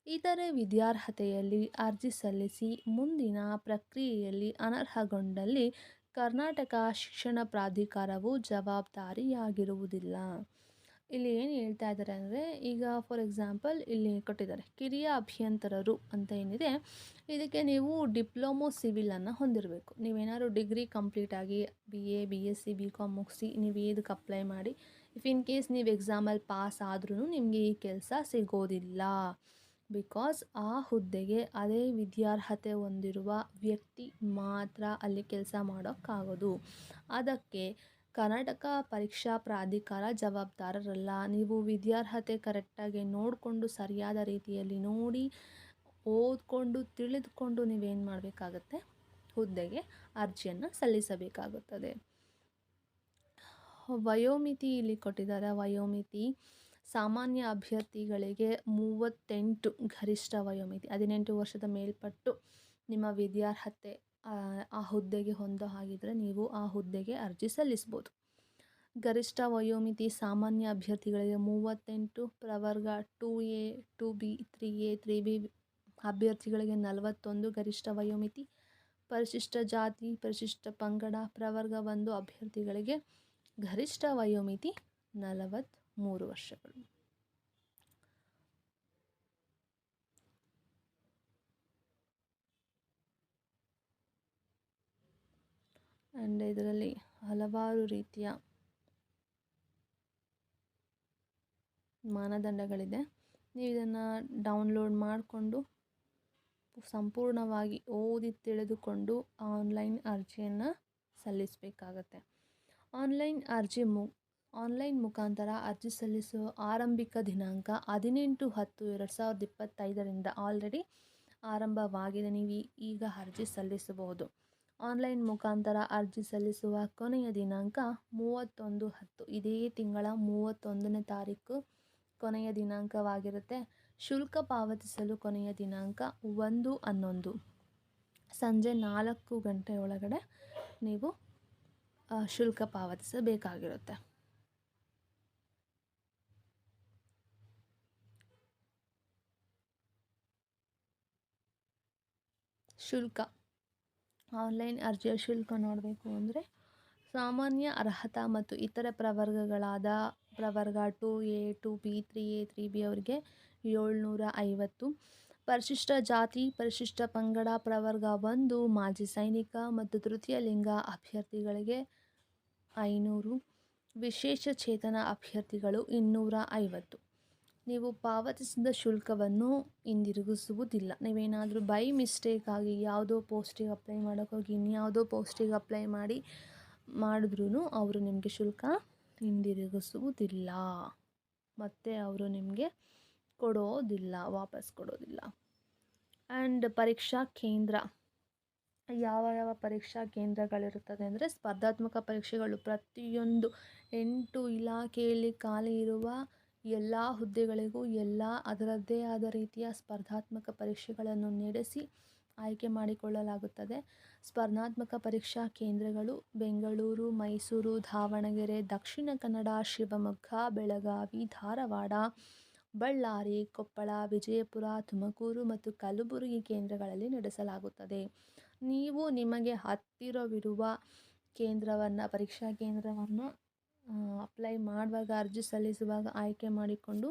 ಇತರೆ ವಿದ್ಯಾರ್ಹತೆಯಲ್ಲಿ ಅರ್ಜಿ ಸಲ್ಲಿಸಿ ಮುಂದಿನ ಪ್ರಕ್ರಿಯೆಯಲ್ಲಿ ಅನರ್ಹಗೊಂಡಲ್ಲಿ ಕರ್ನಾಟಕ ಶಿಕ್ಷಣ ಪ್ರಾಧಿಕಾರವು ಜವಾಬ್ದಾರಿಯಾಗಿರುವುದಿಲ್ಲ. ಇಲ್ಲಿ ಏನು ಹೇಳ್ತಾ ಇದ್ದಾರೆ ಅಂದರೆ, ಈಗ ಫಾರ್ ಎಕ್ಸಾಂಪಲ್ ಇಲ್ಲಿ ಕೊಟ್ಟಿದ್ದಾರೆ, ಕಿರಿಯ ಅಭಿಯಂತರರು ಅಂತ ಏನಿದೆ, ಇದಕ್ಕೆ ನೀವು ಡಿಪ್ಲೊಮೊ ಸಿವಿಲನ್ನು ಹೊಂದಿರಬೇಕು. ನೀವೇನಾದ್ರು ಡಿಗ್ರಿ ಕಂಪ್ಲೀಟ್ ಆಗಿ B A B S C B com ಮುಗಿಸಿ ನೀವು ಇದಕ್ಕೆ ಅಪ್ಲೈ ಮಾಡಿ ಇಫ್ ಇನ್ ಕೇಸ್ ನೀವು ಎಕ್ಸಾಮಲ್ಲಿ ಪಾಸ್ ಆದ್ರೂ ನಿಮಗೆ ಈ ಕೆಲಸ ಸಿಗೋದಿಲ್ಲ. ಬಿಕಾಸ್ ಆ ಹುದ್ದೆಗೆ ಅದೇ ವಿದ್ಯಾರ್ಹತೆ ಹೊಂದಿರುವ ವ್ಯಕ್ತಿ ಮಾತ್ರ ಅಲ್ಲಿ ಕೆಲಸ ಮಾಡೋಕ್ಕಾಗೋದು. ಅದಕ್ಕೆ ಕರ್ನಾಟಕ ಪರೀಕ್ಷಾ ಪ್ರಾಧಿಕಾರ ಜವಾಬ್ದಾರರಲ್ಲ. ನೀವು ವಿದ್ಯಾರ್ಹತೆ ಕರೆಕ್ಟಾಗಿ ನೋಡಿಕೊಂಡು ಸರಿಯಾದ ರೀತಿಯಲ್ಲಿ ನೋಡಿ, ಓದ್ಕೊಂಡು, ತಿಳಿದುಕೊಂಡು ನೀವೇನು ಮಾಡಬೇಕಾಗತ್ತೆ? ಹುದ್ದೆಗೆ ಅರ್ಜಿಯನ್ನು ಸಲ್ಲಿಸಬೇಕಾಗುತ್ತದೆ. ವಯೋಮಿತಿ ಇಲ್ಲಿ ಕೊಟ್ಟಿದ್ದಾರೆ. ವಯೋಮಿತಿ ಸಾಮಾನ್ಯ ಅಭ್ಯರ್ಥಿಗಳಿಗೆ ಮೂವತ್ತೆಂಟು ಗರಿಷ್ಠ ವಯೋಮಿತಿ, ಹದಿನೆಂಟು ವರ್ಷದ ಮೇಲ್ಪಟ್ಟು ನಿಮ್ಮ ವಿದ್ಯಾರ್ಹತೆ, ಆ ಹುದ್ದೆಗೆ ಹೊಂದೋ ಹಾಗಿದ್ರೆ ನೀವು ಆ ಹುದ್ದೆಗೆ ಅರ್ಜಿ ಸಲ್ಲಿಸ್ಬೋದು ಗರಿಷ್ಠ ವಯೋಮಿತಿ ಸಾಮಾನ್ಯ ಅಭ್ಯರ್ಥಿಗಳಿಗೆ ಮೂವತ್ತೆಂಟು, ಪ್ರವರ್ಗ two A, two B, three A, three B ಅಭ್ಯರ್ಥಿಗಳಿಗೆ ನಲವತ್ತೊಂದು ಗರಿಷ್ಠ ವಯೋಮಿತಿ, ಪರಿಶಿಷ್ಟ ಜಾತಿ, ಪರಿಶಿಷ್ಟ ಪಂಗಡ, ಪ್ರವರ್ಗ ಒಂದು ಅಭ್ಯರ್ಥಿಗಳಿಗೆ ಗರಿಷ್ಠ ವಯೋಮಿತಿ ನಲವತ್ತ್ಮೂರು ವರ್ಷಗಳು. ಆ್ಯಂಡ್ ಇದರಲ್ಲಿ ಹಲವಾರು ರೀತಿಯ ಮಾನದಂಡಗಳಿದೆ. ನೀವು ಇದನ್ನು ಡೌನ್ಲೋಡ್ ಮಾಡಿಕೊಂಡು ಸಂಪೂರ್ಣವಾಗಿ ಓದಿ ತಿಳಿದುಕೊಂಡು ಆನ್ಲೈನ್ ಅರ್ಜಿಯನ್ನು ಸಲ್ಲಿಸಬೇಕಾಗತ್ತೆ. ಆನ್ಲೈನ್ ಅರ್ಜಿ ಮು ಆನ್ಲೈನ್ ಮುಖಾಂತರ ಅರ್ಜಿ ಸಲ್ಲಿಸುವ ಆರಂಭಿಕ ದಿನಾಂಕ ಹದಿನೆಂಟು ಹತ್ತು ಎರಡು ಸಾವಿರದ ಇಪ್ಪತ್ತೈದರಿಂದ ಆಲ್ರೆಡಿ ಆರಂಭವಾಗಿದೆ. ನೀವು ಈಗ ಅರ್ಜಿ ಸಲ್ಲಿಸಬಹುದು. ಆನ್ಲೈನ್ ಮುಖಾಂತರ ಅರ್ಜಿ ಸಲ್ಲಿಸುವ ಕೊನೆಯ ದಿನಾಂಕ ಮೂವತ್ತೊಂದು ಹತ್ತು. ಇದೇ ತಿಂಗಳ ಮೂವತ್ತೊಂದನೇ ತಾರೀಕು ಕೊನೆಯ ದಿನಾಂಕವಾಗಿರುತ್ತೆ. ಶುಲ್ಕ ಪಾವತಿಸಲು ಕೊನೆಯ ದಿನಾಂಕ ಒಂದು ಹನ್ನೊಂದು. ಸಂಜೆ ನಾಲ್ಕು ಗಂಟೆ ಒಳಗಡೆ ನೀವು ಶುಲ್ಕ ಪಾವತಿಸಬೇಕಾಗಿರುತ್ತೆ. ಶುಲ್ಕ. ಆನ್ಲೈನ್ ಅರ್ಜಿಯ ಶುಲ್ಕ ನೋಡಬೇಕು ಅಂದರೆ ಸಾಮಾನ್ಯ ಅರ್ಹತಾ ಮತ್ತು ಇತರ ಪ್ರವರ್ಗಗಳಾದ ಪ್ರವರ್ಗ two A, two B, three A, three B ಅವರಿಗೆ ಏಳ್ನೂರ ಐವತ್ತು. ಪರಿಶಿಷ್ಟ ಜಾತಿ, ಪರಿಶಿಷ್ಟ ಪಂಗಡ, ಪ್ರವರ್ಗ ಒಂದು, ಮಾಜಿ ಸೈನಿಕ ಮತ್ತು ತೃತೀಯ ಲಿಂಗ ಅಭ್ಯರ್ಥಿಗಳಿಗೆ ಐನೂರು. ವಿಶೇಷ ಚೇತನ ಅಭ್ಯರ್ಥಿಗಳು ಇನ್ನೂರ ಐವತ್ತು. ನೀವು ಪಾವತಿಸಿದ ಶುಲ್ಕವನ್ನು ಹಿಂದಿರುಗಿಸುವುದಿಲ್ಲ. ನೀವೇನಾದರೂ ಬೈ ಮಿಸ್ಟೇಕ್ ಆಗಿ ಯಾವುದೋ ಪೋಸ್ಟಿಗೆ ಅಪ್ಲೈ ಮಾಡೋಕ್ಕೋಗಿ ಇನ್ಯಾವುದೋ ಪೋಸ್ಟಿಗೆ ಅಪ್ಲೈ ಮಾಡಿ ಮಾಡಿದ್ರೂ ಅವರು ನಿಮಗೆ ಶುಲ್ಕ ಹಿಂದಿರುಗಿಸುವುದಿಲ್ಲ. ಮತ್ತು ಅವರು ನಿಮಗೆ ಕೊಡೋದಿಲ್ಲ, ವಾಪಸ್ ಕೊಡೋದಿಲ್ಲ. ಆ್ಯಂಡ್ ಪರೀಕ್ಷಾ ಕೇಂದ್ರ, ಯಾವ ಯಾವ ಪರೀಕ್ಷಾ ಕೇಂದ್ರಗಳಿರುತ್ತದೆ ಅಂದರೆ ಸ್ಪರ್ಧಾತ್ಮಕ ಪರೀಕ್ಷೆಗಳು ಪ್ರತಿಯೊಂದು ಎಂಟು ಇಲಾಖೆಯಲ್ಲಿ ಖಾಲಿ ಇರುವ ಎಲ್ಲ ಹುದ್ದೆಗಳಿಗೂ ಎಲ್ಲ ಅದರದ್ದೇ ಆದ ರೀತಿಯ ಸ್ಪರ್ಧಾತ್ಮಕ ಪರೀಕ್ಷೆಗಳನ್ನು ನಡೆಸಿ ಆಯ್ಕೆ ಮಾಡಿಕೊಳ್ಳಲಾಗುತ್ತದೆ. ಸ್ಪರ್ಧಾತ್ಮಕ ಪರೀಕ್ಷಾ ಕೇಂದ್ರಗಳು ಬೆಂಗಳೂರು, ಮೈಸೂರು, ದಾವಣಗೆರೆ, ದಕ್ಷಿಣ ಕನ್ನಡ, ಶಿವಮೊಗ್ಗ, ಬೆಳಗಾವಿ, ಧಾರವಾಡ, ಬಳ್ಳಾರಿ, ಕೊಪ್ಪಳ, ವಿಜಯಪುರ, ತುಮಕೂರು ಮತ್ತು ಕಲಬುರಗಿ ಕೇಂದ್ರಗಳಲ್ಲಿ ನಡೆಸಲಾಗುತ್ತದೆ. ನೀವು ನಿಮಗೆ ಹತ್ತಿರವಿರುವ ಕೇಂದ್ರವನ್ನು, ಪರೀಕ್ಷಾ ಕೇಂದ್ರವನ್ನು ಅಪ್ಲೈ ಮಾಡುವಾಗ ಅರ್ಜಿ ಸಲ್ಲಿಸುವಾಗ ಆಯ್ಕೆ ಮಾಡಿಕೊಂಡು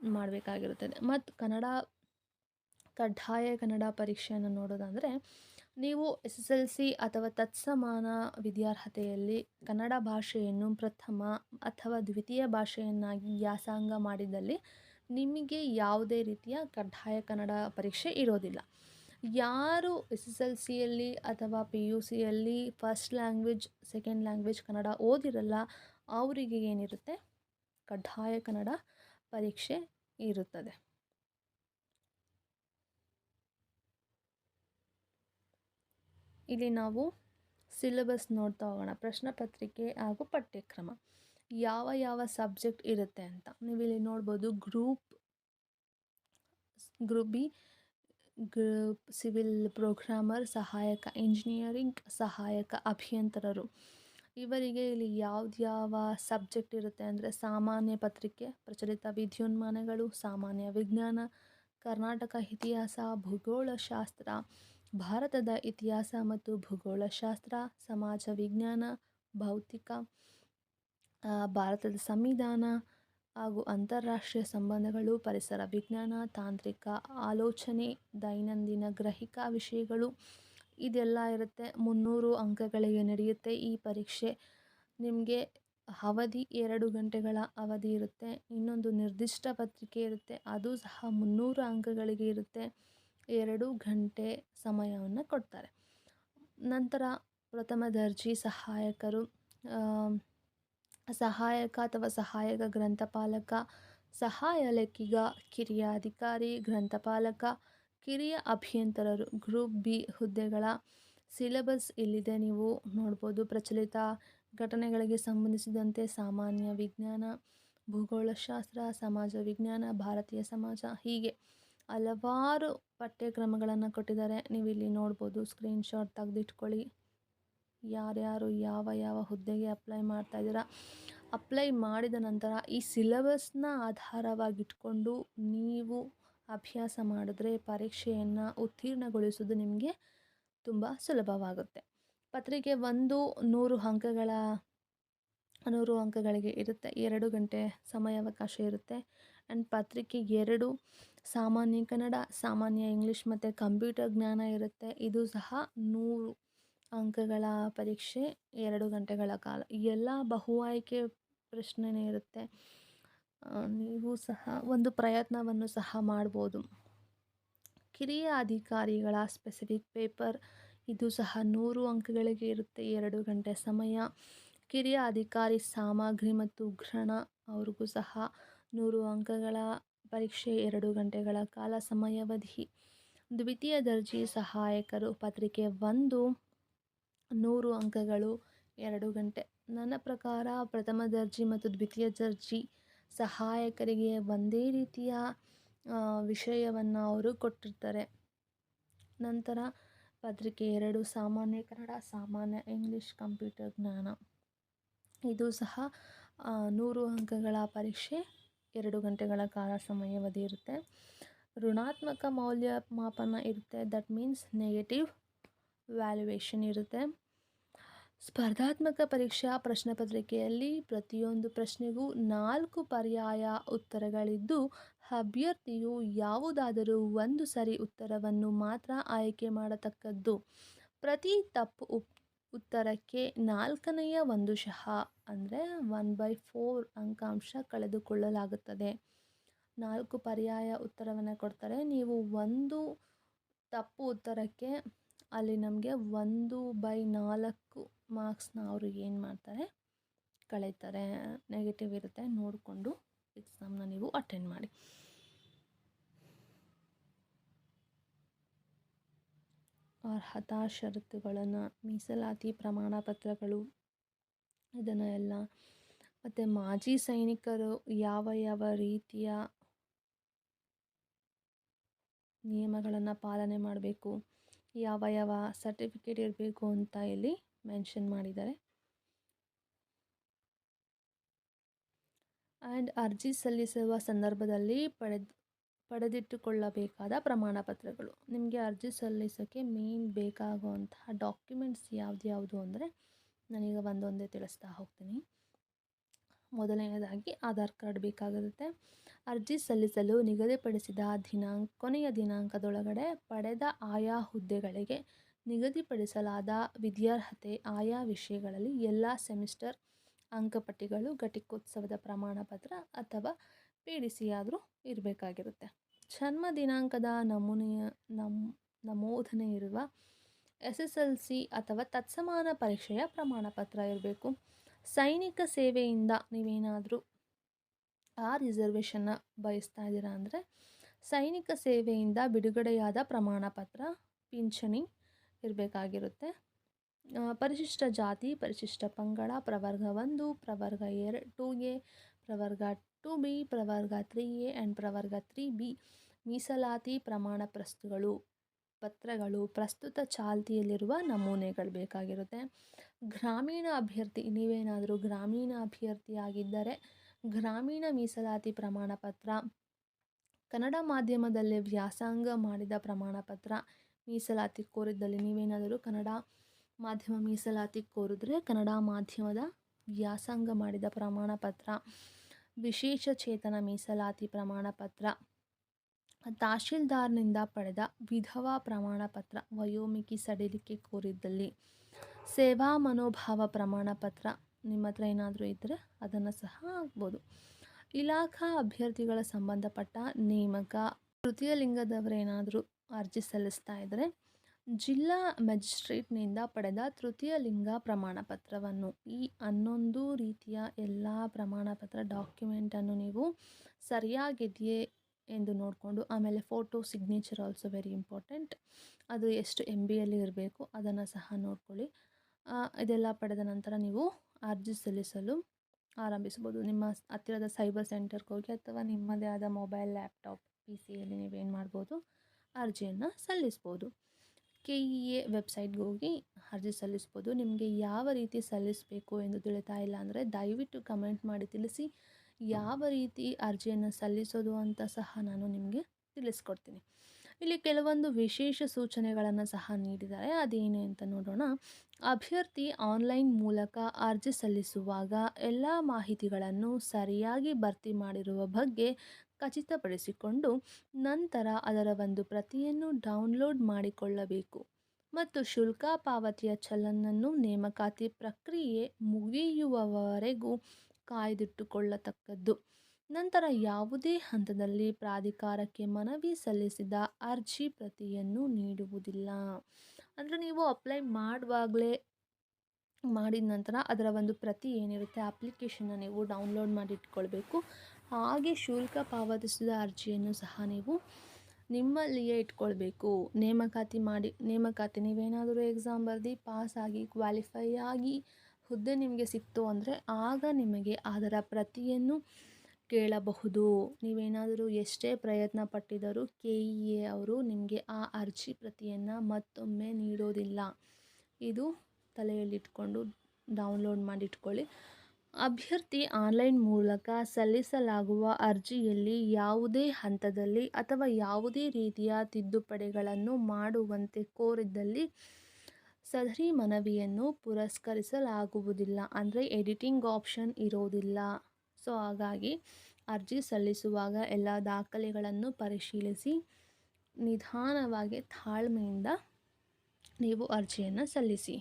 ಮಾಡಬೇಕಾಗಿರುತ್ತದೆ. ಮತ್ತು ಕನ್ನಡ ಕಡ್ಡಾಯ ಕನ್ನಡ ಪರೀಕ್ಷೆಯನ್ನು ನೋಡೋದಂದರೆ, ನೀವು ಎಸ್ ಎಸ್ ಎಲ್ ಸಿ ಅಥವಾ ತತ್ಸಮಾನ ವಿದ್ಯಾರ್ಹತೆಯಲ್ಲಿ ಕನ್ನಡ ಭಾಷೆಯನ್ನು ಪ್ರಥಮ ಅಥವಾ ದ್ವಿತೀಯ ಭಾಷೆಯನ್ನಾಗಿ ವ್ಯಾಸಂಗ ಮಾಡಿದಲ್ಲಿ ನಿಮಗೆ ಯಾವುದೇ ರೀತಿಯ ಕಡ್ಡಾಯ ಕನ್ನಡ ಪರೀಕ್ಷೆ ಇರೋದಿಲ್ಲ. ಯಾರು ಎಸ್ ಎಸ್ ಎಲ್ ಸಿಯಲ್ಲಿ ಅಥವಾ ಪಿ ಯು ಸಿಯಲ್ಲಿ first language, second language Kannada ಓದಿರಲ್ಲ, ಅವರಿಗೆ ಏನಿರುತ್ತೆ? ಕಡ್ಡಾಯ ಕನ್ನಡ ಪರೀಕ್ಷೆ ಇರುತ್ತದೆ. ಇಲ್ಲಿ ನಾವು ಸಿಲೆಬಸ್ ನೋಡ್ತಾ ಹೋಗೋಣ. ಪ್ರಶ್ನೆ ಪತ್ರಿಕೆ ಹಾಗೂ ಪಠ್ಯಕ್ರಮ. ಯಾವ ಯಾವ ಸಬ್ಜೆಕ್ಟ್ ಇರುತ್ತೆ ಅಂತ. ನೀವು ಇಲ್ಲಿ ನೋಡ್ಬೋದು group group B civil programmer, ಸಹಾಯಕ ಇಂಜಿನಿಯರಿಂಗ್, ಸಹಾಯಕ ಅಭಿಯಂತರರು. ಇವರಿಗೆ ಇಲ್ಲಿ ಯಾವ್ದ್ಯಾವ ಸಬ್ಜೆಕ್ಟ್ ಇರುತ್ತೆ ಅಂದರೆ ಸಾಮಾನ್ಯ ಪತ್ರಿಕೆ, ಪ್ರಚಲಿತ ವಿದ್ಯುನ್ಮಾನಗಳು, ಸಾಮಾನ್ಯ ವಿಜ್ಞಾನ, ಕರ್ನಾಟಕ ಇತಿಹಾಸ ಭೂಗೋಳಶಾಸ್ತ್ರ ಭಾರತದ ಇತಿಹಾಸ ಮತ್ತು ಭೂಗೋಳಶಾಸ್ತ್ರ ಸಮಾಜ ವಿಜ್ಞಾನ, ಭೌತಿಕ ಭಾರತದ ಸಂವಿಧಾನ ಹಾಗೂ ಅಂತಾರಾಷ್ಟ್ರೀಯ ಸಂಬಂಧಗಳು, ಪರಿಸರ ವಿಜ್ಞಾನ, ತಾಂತ್ರಿಕ ಆಲೋಚನೆ, ದೈನಂದಿನ ಗ್ರಹಿಕಾ ವಿಷಯಗಳು, ಇದೆಲ್ಲ ಇರುತ್ತೆ. ಮುನ್ನೂರು ಅಂಕಗಳಿಗೆ ನಡೆಯುತ್ತೆ ಈ ಪರೀಕ್ಷೆ. ನಿಮಗೆ ಅವಧಿ ಎರಡು ಗಂಟೆಗಳ ಅವಧಿ ಇರುತ್ತೆ. ಇನ್ನೊಂದು ನಿರ್ದಿಷ್ಟ ಪತ್ರಿಕೆ ಇರುತ್ತೆ. ಅದು ಸಹ ಮುನ್ನೂರು ಅಂಕಗಳಿಗೆ ಇರುತ್ತೆ. ಎರಡು ಗಂಟೆ ಸಮಯವನ್ನು ಕೊಡ್ತಾರೆ. ನಂತರ ಪ್ರಥಮ ದರ್ಜೆ ಸಹಾಯಕರು ಸಹಾಯಕ ಅಥವಾ ಸಹಾಯಕ ಗ್ರಂಥಪಾಲಕ ಸಹಾಯ ಲೆಕ್ಕಿಗ ಕಿರಿಯ ಅಧಿಕಾರಿ, ಗ್ರಂಥಪಾಲಕ, ಕಿರಿಯ ಅಭಿಯಂತರರು, ಗ್ರೂಪ್ ಬಿ ಹುದ್ದೆಗಳ ಸಿಲೆಬಸ್ ಇಲ್ಲಿದೆ. ನೀವು ನೋಡ್ಬೋದು ಪ್ರಚಲಿತ ಘಟನೆಗಳಿಗೆ ಸಂಬಂಧಿಸಿದಂತೆ ಸಾಮಾನ್ಯ ವಿಜ್ಞಾನ, ಭೂಗೋಳಶಾಸ್ತ್ರ, ಸಮಾಜ ವಿಜ್ಞಾನ, ಭಾರತೀಯ ಸಮಾಜ ಹೀಗೆ ಹಲವಾರು ಪಠ್ಯಕ್ರಮಗಳನ್ನು ಕೊಟ್ಟಿದ್ದಾರೆ. ನೀವು ಇಲ್ಲಿ ನೋಡ್ಬೋದು ಸ್ಕ್ರೀನ್ಶಾಟ್ ತೆಗೆದಿಟ್ಕೊಳ್ಳಿ. ಯಾರ್ಯಾರು ಯಾವ ಯಾವ ಹುದ್ದೆಗೆ ಅಪ್ಲೈ ಮಾಡ್ತಾ ಇದ್ದೀರಾ ಅಪ್ಲೈ ಮಾಡಿದ ನಂತರ ಈ ಸಿಲೆಬಸ್ನ ಆಧಾರವಾಗಿಟ್ಕೊಂಡು ನೀವು ಅಭ್ಯಾಸ ಮಾಡಿದ್ರೆ ಪರೀಕ್ಷೆಯನ್ನು ಉತ್ತೀರ್ಣಗೊಳಿಸೋದು ನಿಮಗೆ ತುಂಬ ಸುಲಭವಾಗುತ್ತೆ. ಪತ್ರಿಕೆ ಒಂದು ನೂರು ಅಂಕಗಳ, ನೂರು ಅಂಕಗಳಿಗೆ ಇರುತ್ತೆ, ಎರಡು ಗಂಟೆ ಸಮಯಾವಕಾಶ ಇರುತ್ತೆ. ಆ್ಯಂಡ್ ಪತ್ರಿಕೆ ಎರಡು, ಸಾಮಾನ್ಯ ಕನ್ನಡ, ಸಾಮಾನ್ಯ ಇಂಗ್ಲೀಷ್ ಮತ್ತು ಕಂಪ್ಯೂಟರ್ ಜ್ಞಾನ ಇರುತ್ತೆ. ಇದು ಸಹ ನೂರು ಅಂಕಗಳ ಪರೀಕ್ಷೆ ಎರಡು ಗಂಟೆಗಳ ಕಾಲ ಎಲ್ಲ ಬಹು ಆಯ್ಕೆ ಪ್ರಶ್ನೆನೇ ಇರುತ್ತೆ. ನೀವು ಸಹ ಒಂದು ಪ್ರಯತ್ನವನ್ನು ಸಹ ಮಾಡ್ಬೋದು. ಕಿರಿಯ ಅಧಿಕಾರಿಗಳ ಸ್ಪೆಸಿಫಿಕ್ ಪೇಪರ್ ಇದು ಸಹ ನೂರು ಅಂಕಗಳಿಗೆ ಇರುತ್ತೆ, ಎರಡು ಗಂಟೆ ಸಮಯ. ಕಿರಿಯ ಅಧಿಕಾರಿ ಸಾಮಗ್ರಿ ಮತ್ತು ಉಗ್ರಣ, ಅವ್ರಿಗೂ ಸಹ ನೂರು ಅಂಕಗಳ ಪರೀಕ್ಷೆ, ಎರಡು ಗಂಟೆಗಳ ಕಾಲ ಸಮಯಾವಧಿ. ದ್ವಿತೀಯ ದರ್ಜೆ ಸಹಾಯಕರು, ಪತ್ರಿಕೆ ಒಂದು ನೂರು ಅಂಕಗಳು, ಎರಡು ಗಂಟೆ. ನನ್ನ ಪ್ರಕಾರ ಪ್ರಥಮ ದರ್ಜೆ ಮತ್ತು ದ್ವಿತೀಯ ದರ್ಜೆ ಸಹಾಯಕರಿಗೆ ಒಂದೇ ರೀತಿಯ ವಿಷಯವನ್ನು ಅವರು ಕೊಟ್ಟಿರ್ತಾರೆ. ನಂತರ ಪತ್ರಿಕೆ ಎರಡು, ಸಾಮಾನ್ಯ ಕನ್ನಡ, ಸಾಮಾನ್ಯ ಇಂಗ್ಲೀಷ್, ಕಂಪ್ಯೂಟರ್ ಜ್ಞಾನ. ಇದು ಸಹ ನೂರು ಅಂಕಗಳ ಪರೀಕ್ಷೆ, ಎರಡು ಗಂಟೆಗಳ ಕಾಲ ಸಮಯಾವಧಿ ಇರುತ್ತೆ. ಋಣಾತ್ಮಕ ಮೌಲ್ಯಮಾಪನ ಇರುತ್ತೆ. ದಟ್ ಮೀನ್ಸ್ ನೆಗೆಟಿವ್ ವ್ಯಾಲ್ಯುವೇಷನ್ ಇರುತ್ತೆ. ಸ್ಪರ್ಧಾತ್ಮಕ ಪರೀಕ್ಷಾ ಪ್ರಶ್ನೆಪತ್ರಿಕೆಯಲ್ಲಿ ಪ್ರತಿಯೊಂದು ಪ್ರಶ್ನೆಗೂ ನಾಲ್ಕು ಪರ್ಯಾಯ ಉತ್ತರಗಳಿದ್ದು, ಅಭ್ಯರ್ಥಿಯು ಯಾವುದಾದರೂ ಒಂದು ಸರಿ ಉತ್ತರವನ್ನು ಮಾತ್ರ ಆಯ್ಕೆ ಮಾಡತಕ್ಕದ್ದು. ಪ್ರತಿ ತಪ್ಪು ಉತ್ತರಕ್ಕೆ ನಾಲ್ಕನೆಯ ಒಂದು ಶಹ ಅಂದರೆ ಒನ್ ಬೈ ಫೋರ್ ಅಂಕಾಂಶ ಕಳೆದುಕೊಳ್ಳಲಾಗುತ್ತದೆ. ನಾಲ್ಕು ಪರ್ಯಾಯ ಉತ್ತರವನ್ನು ಕೊಡ್ತಾರೆ. ನೀವು ಒಂದು ತಪ್ಪು ಉತ್ತರಕ್ಕೆ ಅಲ್ಲಿ ನಮಗೆ ಒಂದು ಬೈ ನಾಲ್ಕು ಮಾರ್ಕ್ಸ್ನ ಅವರು ಏನು ಮಾಡ್ತಾರೆ? ಕಳೀತಾರೆ. ನೆಗೆಟಿವ್ ಇರುತ್ತೆ. ನೋಡಿಕೊಂಡು ಎಕ್ಸಾಮ್ನ ನೀವು ಅಟೆಂಡ್ ಮಾಡಿ. ಅರ್ಹತಾ ಷರತ್ತುಗಳನ್ನು ಮೀಸಲಾತಿ ಪ್ರಮಾಣ ಪತ್ರಗಳು ಇದನ್ನು ಎಲ್ಲ. ಮತ್ತು ಮಾಜಿ ಸೈನಿಕರು ಯಾವ ಯಾವ ರೀತಿಯ ನಿಯಮಗಳನ್ನು ಪಾಲನೆ ಮಾಡಬೇಕು? ಯಾವ ಯಾವ ಸರ್ಟಿಫಿಕೇಟ್ ಇರಬೇಕು ಅಂತ ಇಲ್ಲಿ ಮೆನ್ಷನ್ ಮಾಡಿದ್ದಾರೆ. ಆ್ಯಂಡ್ ಅರ್ಜಿ ಸಲ್ಲಿಸುವ ಸಂದರ್ಭದಲ್ಲಿ ಪಡೆದು, ಪಡೆದಿಟ್ಟುಕೊಳ್ಳಬೇಕಾದ ಪ್ರಮಾಣ ಪತ್ರಗಳು ನಿಮಗೆ ಅರ್ಜಿ ಸಲ್ಲಿಸೋಕ್ಕೆ ಮೇನ್ ಬೇಕಾಗುವಂತಹ ಡಾಕ್ಯುಮೆಂಟ್ಸ್ ಯಾವ್ದು ಯಾವುದು ಅಂದರೆ ನಾನೀಗ ಒಂದೊಂದೇ ತಿಳಿಸ್ತಾ ಹೋಗ್ತೀನಿ. ಮೊದಲನೆಯದಾಗಿ ಆಧಾರ್ ಕಾರ್ಡ್ ಬೇಕಾಗಿರುತ್ತೆ ಅರ್ಜಿ ಸಲ್ಲಿಸಲು ನಿಗದಿಪಡಿಸಿದ ದಿನಾಂಕ, ಕೊನೆಯ ದಿನಾಂಕದೊಳಗಡೆ ಪಡೆದ ಆಯಾ ಹುದ್ದೆಗಳಿಗೆ ನಿಗದಿಪಡಿಸಲಾದ ವಿದ್ಯಾರ್ಹತೆ, ಆಯಾ ವಿಷಯಗಳಲ್ಲಿ ಎಲ್ಲ ಸೆಮಿಸ್ಟರ್ ಅಂಕಪಟ್ಟಿಗಳು, ಘಟಿಕೋತ್ಸವದ ಪ್ರಮಾಣಪತ್ರ ಅಥವಾ ಪಿ ಡಿ ಸಿ ಇರಬೇಕಾಗಿರುತ್ತೆ. ಜನ್ಮ ದಿನಾಂಕದ ನಮೂನೆಯ ನಮ್ ನಮೂದನೆ ಇರುವ ಎಸ್ ಎಸ್ ಎಲ್ ಸಿ ಅಥವಾ ತತ್ಸಮಾನ ಪರೀಕ್ಷೆಯ ಪ್ರಮಾಣಪತ್ರ ಇರಬೇಕು. ಸೈನಿಕ ಸೇವೆಯಿಂದ ನೀವೇನಾದರೂ ಆ ರಿಸರ್ವೇಷನ್ನ ಬಯಸ್ತಾ ಇದ್ದೀರಾ ಅಂದರೆ, ಸೈನಿಕ ಸೇವೆಯಿಂದ ಬಿಡುಗಡೆಯಾದ ಪ್ರಮಾಣ ಪತ್ರ ಪಿಂಚಣಿ ಇರಬೇಕಾಗಿರುತ್ತೆ. ಪರಿಶಿಷ್ಟ ಜಾತಿ, ಪರಿಶಿಷ್ಟ ಪಂಗಡ, ಪ್ರವರ್ಗ ಒಂದು, ಪ್ರವರ್ಗ ಎರಡು, ಟು ಎ, ಪ್ರವರ್ಗ ಟು ಬಿ, ಪ್ರವರ್ಗ ತ್ರೀ ಎ ಆ್ಯಂಡ್ ಪ್ರವರ್ಗ ತ್ರೀ ಬಿ ಮೀಸಲಾತಿ ಪ್ರಮಾಣ ಪ್ರಸ್ತುಗಳು ಪತ್ರಗಳು, ಪ್ರಸ್ತುತ ಚಾಲ್ತಿಯಲ್ಲಿರುವ ನಮೂನೆಗಳು ಬೇಕಾಗಿರುತ್ತೆ. ಗ್ರಾಮೀಣ ಅಭ್ಯರ್ಥಿ, ನೀವೇನಾದರೂ ಗ್ರಾಮೀಣ ಅಭ್ಯರ್ಥಿಯಾಗಿದ್ದರೆ ಗ್ರಾಮೀಣ ಮೀಸಲಾತಿ ಪ್ರಮಾಣ ಪತ್ರ, ಕನ್ನಡ ಮಾಧ್ಯಮದಲ್ಲಿ ವ್ಯಾಸಂಗ ಮಾಡಿದ ಪ್ರಮಾಣ ಪತ್ರ ಮೀಸಲಾತಿ ಕೋರಿದ್ದಲ್ಲಿ ನೀವೇನಾದರೂ ಕನ್ನಡ ಮಾಧ್ಯಮ ಮೀಸಲಾತಿ ಕೋರಿದ್ರೆ ಕನ್ನಡ ಮಾಧ್ಯಮದ ವ್ಯಾಸಂಗ ಮಾಡಿದ ಪ್ರಮಾಣ ಪತ್ರ ವಿಶೇಷ ಚೇತನ ಮೀಸಲಾತಿ ಪ್ರಮಾಣ ಪತ್ರ ತಹಶೀಲ್ದಾರ್ನಿಂದ ಪಡೆದ ವಿಧವಾ ಪ್ರಮಾಣ ಪತ್ರ ವಯೋಮಿತಿ ಸಡಿಲಿಕೆ ಕೋರಿದ್ದಲ್ಲಿ ಸೇವಾ ಮನೋಭಾವ ಪ್ರಮಾಣ ಪತ್ರ. ನಿಮ್ಮ ಹತ್ರ ಏನಾದರೂ ಇದ್ದರೆ ಅದನ್ನು ಸಹ ಆಗ್ಬೋದು ಇಲಾಖಾ ಅಭ್ಯರ್ಥಿಗಳ ಸಂಬಂಧಪಟ್ಟ ನೇಮಕ ತೃತೀಯ ಲಿಂಗದವರೇನಾದರೂ ಅರ್ಜಿ ಸಲ್ಲಿಸ್ತಾ ಇದ್ದರೆ ಜಿಲ್ಲಾ ಮ್ಯಾಜಿಸ್ಟ್ರೇಟ್ನಿಂದ ಪಡೆದ ತೃತೀಯ ಲಿಂಗ ಪ್ರಮಾಣ ಪತ್ರವನ್ನು ಈ ಹನ್ನೊಂದು ರೀತಿಯ ಎಲ್ಲ ಪ್ರಮಾಣ ಪತ್ರ ಡಾಕ್ಯುಮೆಂಟನ್ನು ನೀವು ಸರಿಯಾಗಿದೆಯೇ ಎಂದು ನೋಡಿಕೊಂಡು ಆಮೇಲೆ photo signature also very important. ಅದು ಎಷ್ಟು ಎಂ ಬಿಯಲ್ಲಿ ಇರಬೇಕು ಅದನ್ನು ಸಹ ನೋಡ್ಕೊಳ್ಳಿ. ಇದೆಲ್ಲ ಪಡೆದ ನಂತರ ನೀವು ಅರ್ಜಿ ಸಲ್ಲಿಸಲು ಆರಂಭಿಸ್ಬೋದು ನಿಮ್ಮ ಹತ್ತಿರದ ಸೈಬರ್ ಸೆಂಟರ್ಗೆ ಹೋಗಿ ಅಥವಾ ನಿಮ್ಮದೇ ಆದ ಮೊಬೈಲ್, ಲ್ಯಾಪ್ಟಾಪ್ ಪಿ ಸಿಯಲ್ಲಿ ನೀವೇನು ಮಾಡ್ಬೋದು? ಅರ್ಜಿಯನ್ನು ಸಲ್ಲಿಸ್ಬೋದು ಕೆ ಇ ಎ ವೆಬ್ಸೈಟ್ಗೆ ಹೋಗಿ ಅರ್ಜಿ ಸಲ್ಲಿಸ್ಬೋದು ನಿಮಗೆ ಯಾವ ರೀತಿ ಸಲ್ಲಿಸಬೇಕು ಎಂದು ತಿಳಿತಾ ಇಲ್ಲ ಅಂದರೆ ದಯವಿಟ್ಟು ಕಮೆಂಟ್ ಮಾಡಿ ತಿಳಿಸಿ. ಯಾವ ರೀತಿ ಅರ್ಜಿಯನ್ನು ಸಲ್ಲಿಸೋದು ಅಂತ ಸಹ ನಾನು ನಿಮಗೆ ತಿಳಿಸ್ಕೊಡ್ತೀನಿ. ಇಲ್ಲಿ ಕೆಲವೊಂದು ವಿಶೇಷ ಸೂಚನೆಗಳನ್ನು ಸಹ ನೀಡಿದ್ದಾರೆ. ಅದೇನು ಅಂತ ನೋಡೋಣ. ಅಭ್ಯರ್ಥಿ ಆನ್ಲೈನ್ ಮೂಲಕ ಅರ್ಜಿ ಸಲ್ಲಿಸುವಾಗ ಎಲ್ಲ ಮಾಹಿತಿಗಳನ್ನು ಸರಿಯಾಗಿ ಭರ್ತಿ ಮಾಡಿರುವ ಬಗ್ಗೆ ಖಚಿತಪಡಿಸಿಕೊಂಡು ನಂತರ ಅದರ ಒಂದು ಪ್ರತಿಯನ್ನು ಡೌನ್ಲೋಡ್ ಮಾಡಿಕೊಳ್ಳಬೇಕು. ಮತ್ತು ಶುಲ್ಕ ಪಾವತಿಯ ಚಲನನ್ನು ನೇಮಕಾತಿ ಪ್ರಕ್ರಿಯೆ ಮುಗಿಯುವವರೆಗೂ ಕಾಯ್ದಿಟ್ಟುಕೊಳ್ಳತಕ್ಕದ್ದು. ನಂತರ ಯಾವುದೇ ಹಂತದಲ್ಲಿ ಪ್ರಾಧಿಕಾರಕ್ಕೆ ಮನವಿ ಸಲ್ಲಿಸಿದ ಅರ್ಜಿ ಪ್ರತಿಯನ್ನು ನೀಡುವುದಿಲ್ಲ. ಅಂದರೆ ನೀವು ಅಪ್ಲೈ ಮಾಡುವಾಗಲೇ ಮಾಡಿದ ನಂತರ ಅದರ ಒಂದು ಪ್ರತಿ ಏನಿರುತ್ತೆ ಅಪ್ಲಿಕೇಶನ್ನ ನೀವು ಡೌನ್ಲೋಡ್ ಮಾಡಿ ಇಟ್ಕೊಳ್ಬೇಕು. ಹಾಗೆ ಶುಲ್ಕ ಪಾವತಿಸಿದ ಅರ್ಜಿಯನ್ನು ಸಹ ನೀವು ನಿಮ್ಮಲ್ಲಿಯೇ ಇಟ್ಕೊಳ್ಬೇಕು. ನೇಮಕಾತಿ ಮಾಡಿ, ನೇಮಕಾತಿ ನೀವೇನಾದರೂ ಎಕ್ಸಾಮ್ ಬರೆದು ಪಾಸಾಗಿ ಕ್ವಾಲಿಫೈ ಆಗಿ ಹುದ್ದೆ ನಿಮಗೆ ಸಿಕ್ತು ಅಂದರೆ ಆಗ ನಿಮಗೆ ಅದರ ಪ್ರತಿಯನ್ನು ಕೇಳಬಹುದು. ನೀವೇನಾದರೂ ಎಷ್ಟೇ ಪ್ರಯತ್ನ ಪಟ್ಟಿದರೂ ಕೆ ಇ ಎ ಅವರು ನಿಮಗೆ ಆ ಅರ್ಜಿ ಪ್ರತಿಯನ್ನು ಮತ್ತೊಮ್ಮೆ ನೀಡೋದಿಲ್ಲ. ಇದು ತಲೆಯಲ್ಲಿಟ್ಕೊಂಡು ಡೌನ್ಲೋಡ್ ಮಾಡಿಟ್ಕೊಳ್ಳಿ. ಅಭ್ಯರ್ಥಿ ಆನ್ಲೈನ್ ಮೂಲಕ ಸಲ್ಲಿಸಲಾಗುವ ಅರ್ಜಿಯಲ್ಲಿ ಯಾವುದೇ ಹಂತದಲ್ಲಿ ಅಥವಾ ಯಾವುದೇ ರೀತಿಯ ತಿದ್ದುಪಡಿಗಳನ್ನು ಮಾಡುವಂತೆ ಕೋರಿದ್ದಲ್ಲಿ ಸದರಿ ಮನವಿಯನ್ನು ಪುರಸ್ಕರಿಸಲಾಗುವುದಿಲ್ಲ ಅಂದರೆ ಎಡಿಟಿಂಗ್ ಆಪ್ಷನ್ ಇರೋದಿಲ್ಲ. ಸೊ, ಹಾಗಾಗಿ ಅರ್ಜಿ ಸಲ್ಲಿಸುವಾಗ ಎಲ್ಲ ದಾಖಲೆಗಳನ್ನು ಪರಿಶೀಲಿಸಿ ನಿಧಾನವಾಗಿ ತಾಳ್ಮೆಯಿಂದ ನೀವು ಅರ್ಜಿಯನ್ನು ಸಲ್ಲಿಸಿ.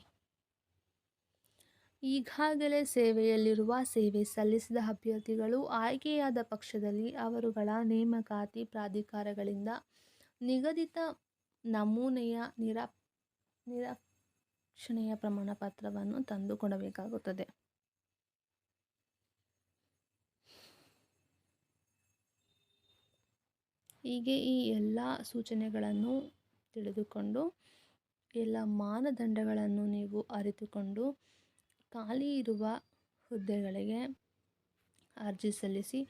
ಈಗಾಗಲೇ ಸೇವೆಯಲ್ಲಿರುವ ಸೇವೆ ಸಲ್ಲಿಸಿದ ಅಭ್ಯರ್ಥಿಗಳು ಆಯ್ಕೆಯಾದ ಪಕ್ಷದಲ್ಲಿ ಅವರುಗಳ ನೇಮಕಾತಿ ಪ್ರಾಧಿಕಾರಗಳಿಂದ ನಿಗದಿತ ನಮೂನೆಯ ನಿರ ನಿರಕ್ಷಣೆಯ ಪ್ರಮಾಣ ಪತ್ರವನ್ನು ತಂದುಕೊಡಬೇಕಾಗುತ್ತದೆ. ಹೀಗೆ ಈ ಎಲ್ಲ ಸೂಚನೆಗಳನ್ನು ತಿಳಿದುಕೊಂಡು, ಎಲ್ಲ ಮಾನದಂಡಗಳನ್ನು ನೀವು ಅರಿತುಕೊಂಡು, ಖಾಲಿ ಇರುವ ಹುದ್ದೆಗಳಿಗೆ ಅರ್ಜಿ ಸಲ್ಲಿಸಿ,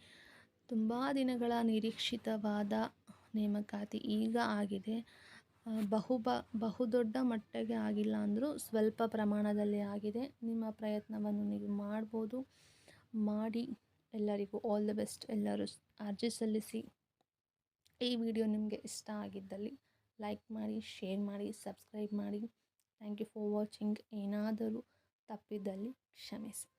ತುಂಬ ದಿನಗಳ ನಿರೀಕ್ಷಿತವಾದ ನೇಮಕಾತಿ ಈಗ ಆಗಿದೆ. ಬಹು ಬ ಬಹುದೊಡ್ಡ ಮಟ್ಟಿಗೆ ಆಗಿಲ್ಲ ಅಂದರೂ ಸ್ವಲ್ಪ ಪ್ರಮಾಣದಲ್ಲಿ ಆಗಿದೆ. ನಿಮ್ಮ ಪ್ರಯತ್ನವನ್ನು ನೀವು ಮಾಡ್ಬೋದು. ಮಾಡಿ ಎಲ್ಲರಿಗೂ ಆಲ್ ದ ಬೆಸ್ಟ್ ಎಲ್ಲರೂ ಅರ್ಜಿ ಸಲ್ಲಿಸಿ. ಈ ವಿಡಿಯೋ ನಿಮಗೆ ಇಷ್ಟ ಆಗಿದ್ದಲ್ಲಿ ಲೈಕ್ ಮಾಡಿ ಶೇರ್ ಮಾಡಿ ಸಬ್ಸ್ಕ್ರೈಬ್ ಮಾಡಿ. ಥ್ಯಾಂಕ್ ಯು ಫಾರ್ ವಾಚಿಂಗ್ ಏನಾದರೂ ತಪ್ಪಿದ್ದಲ್ಲಿ ಕ್ಷಮಿಸಿ.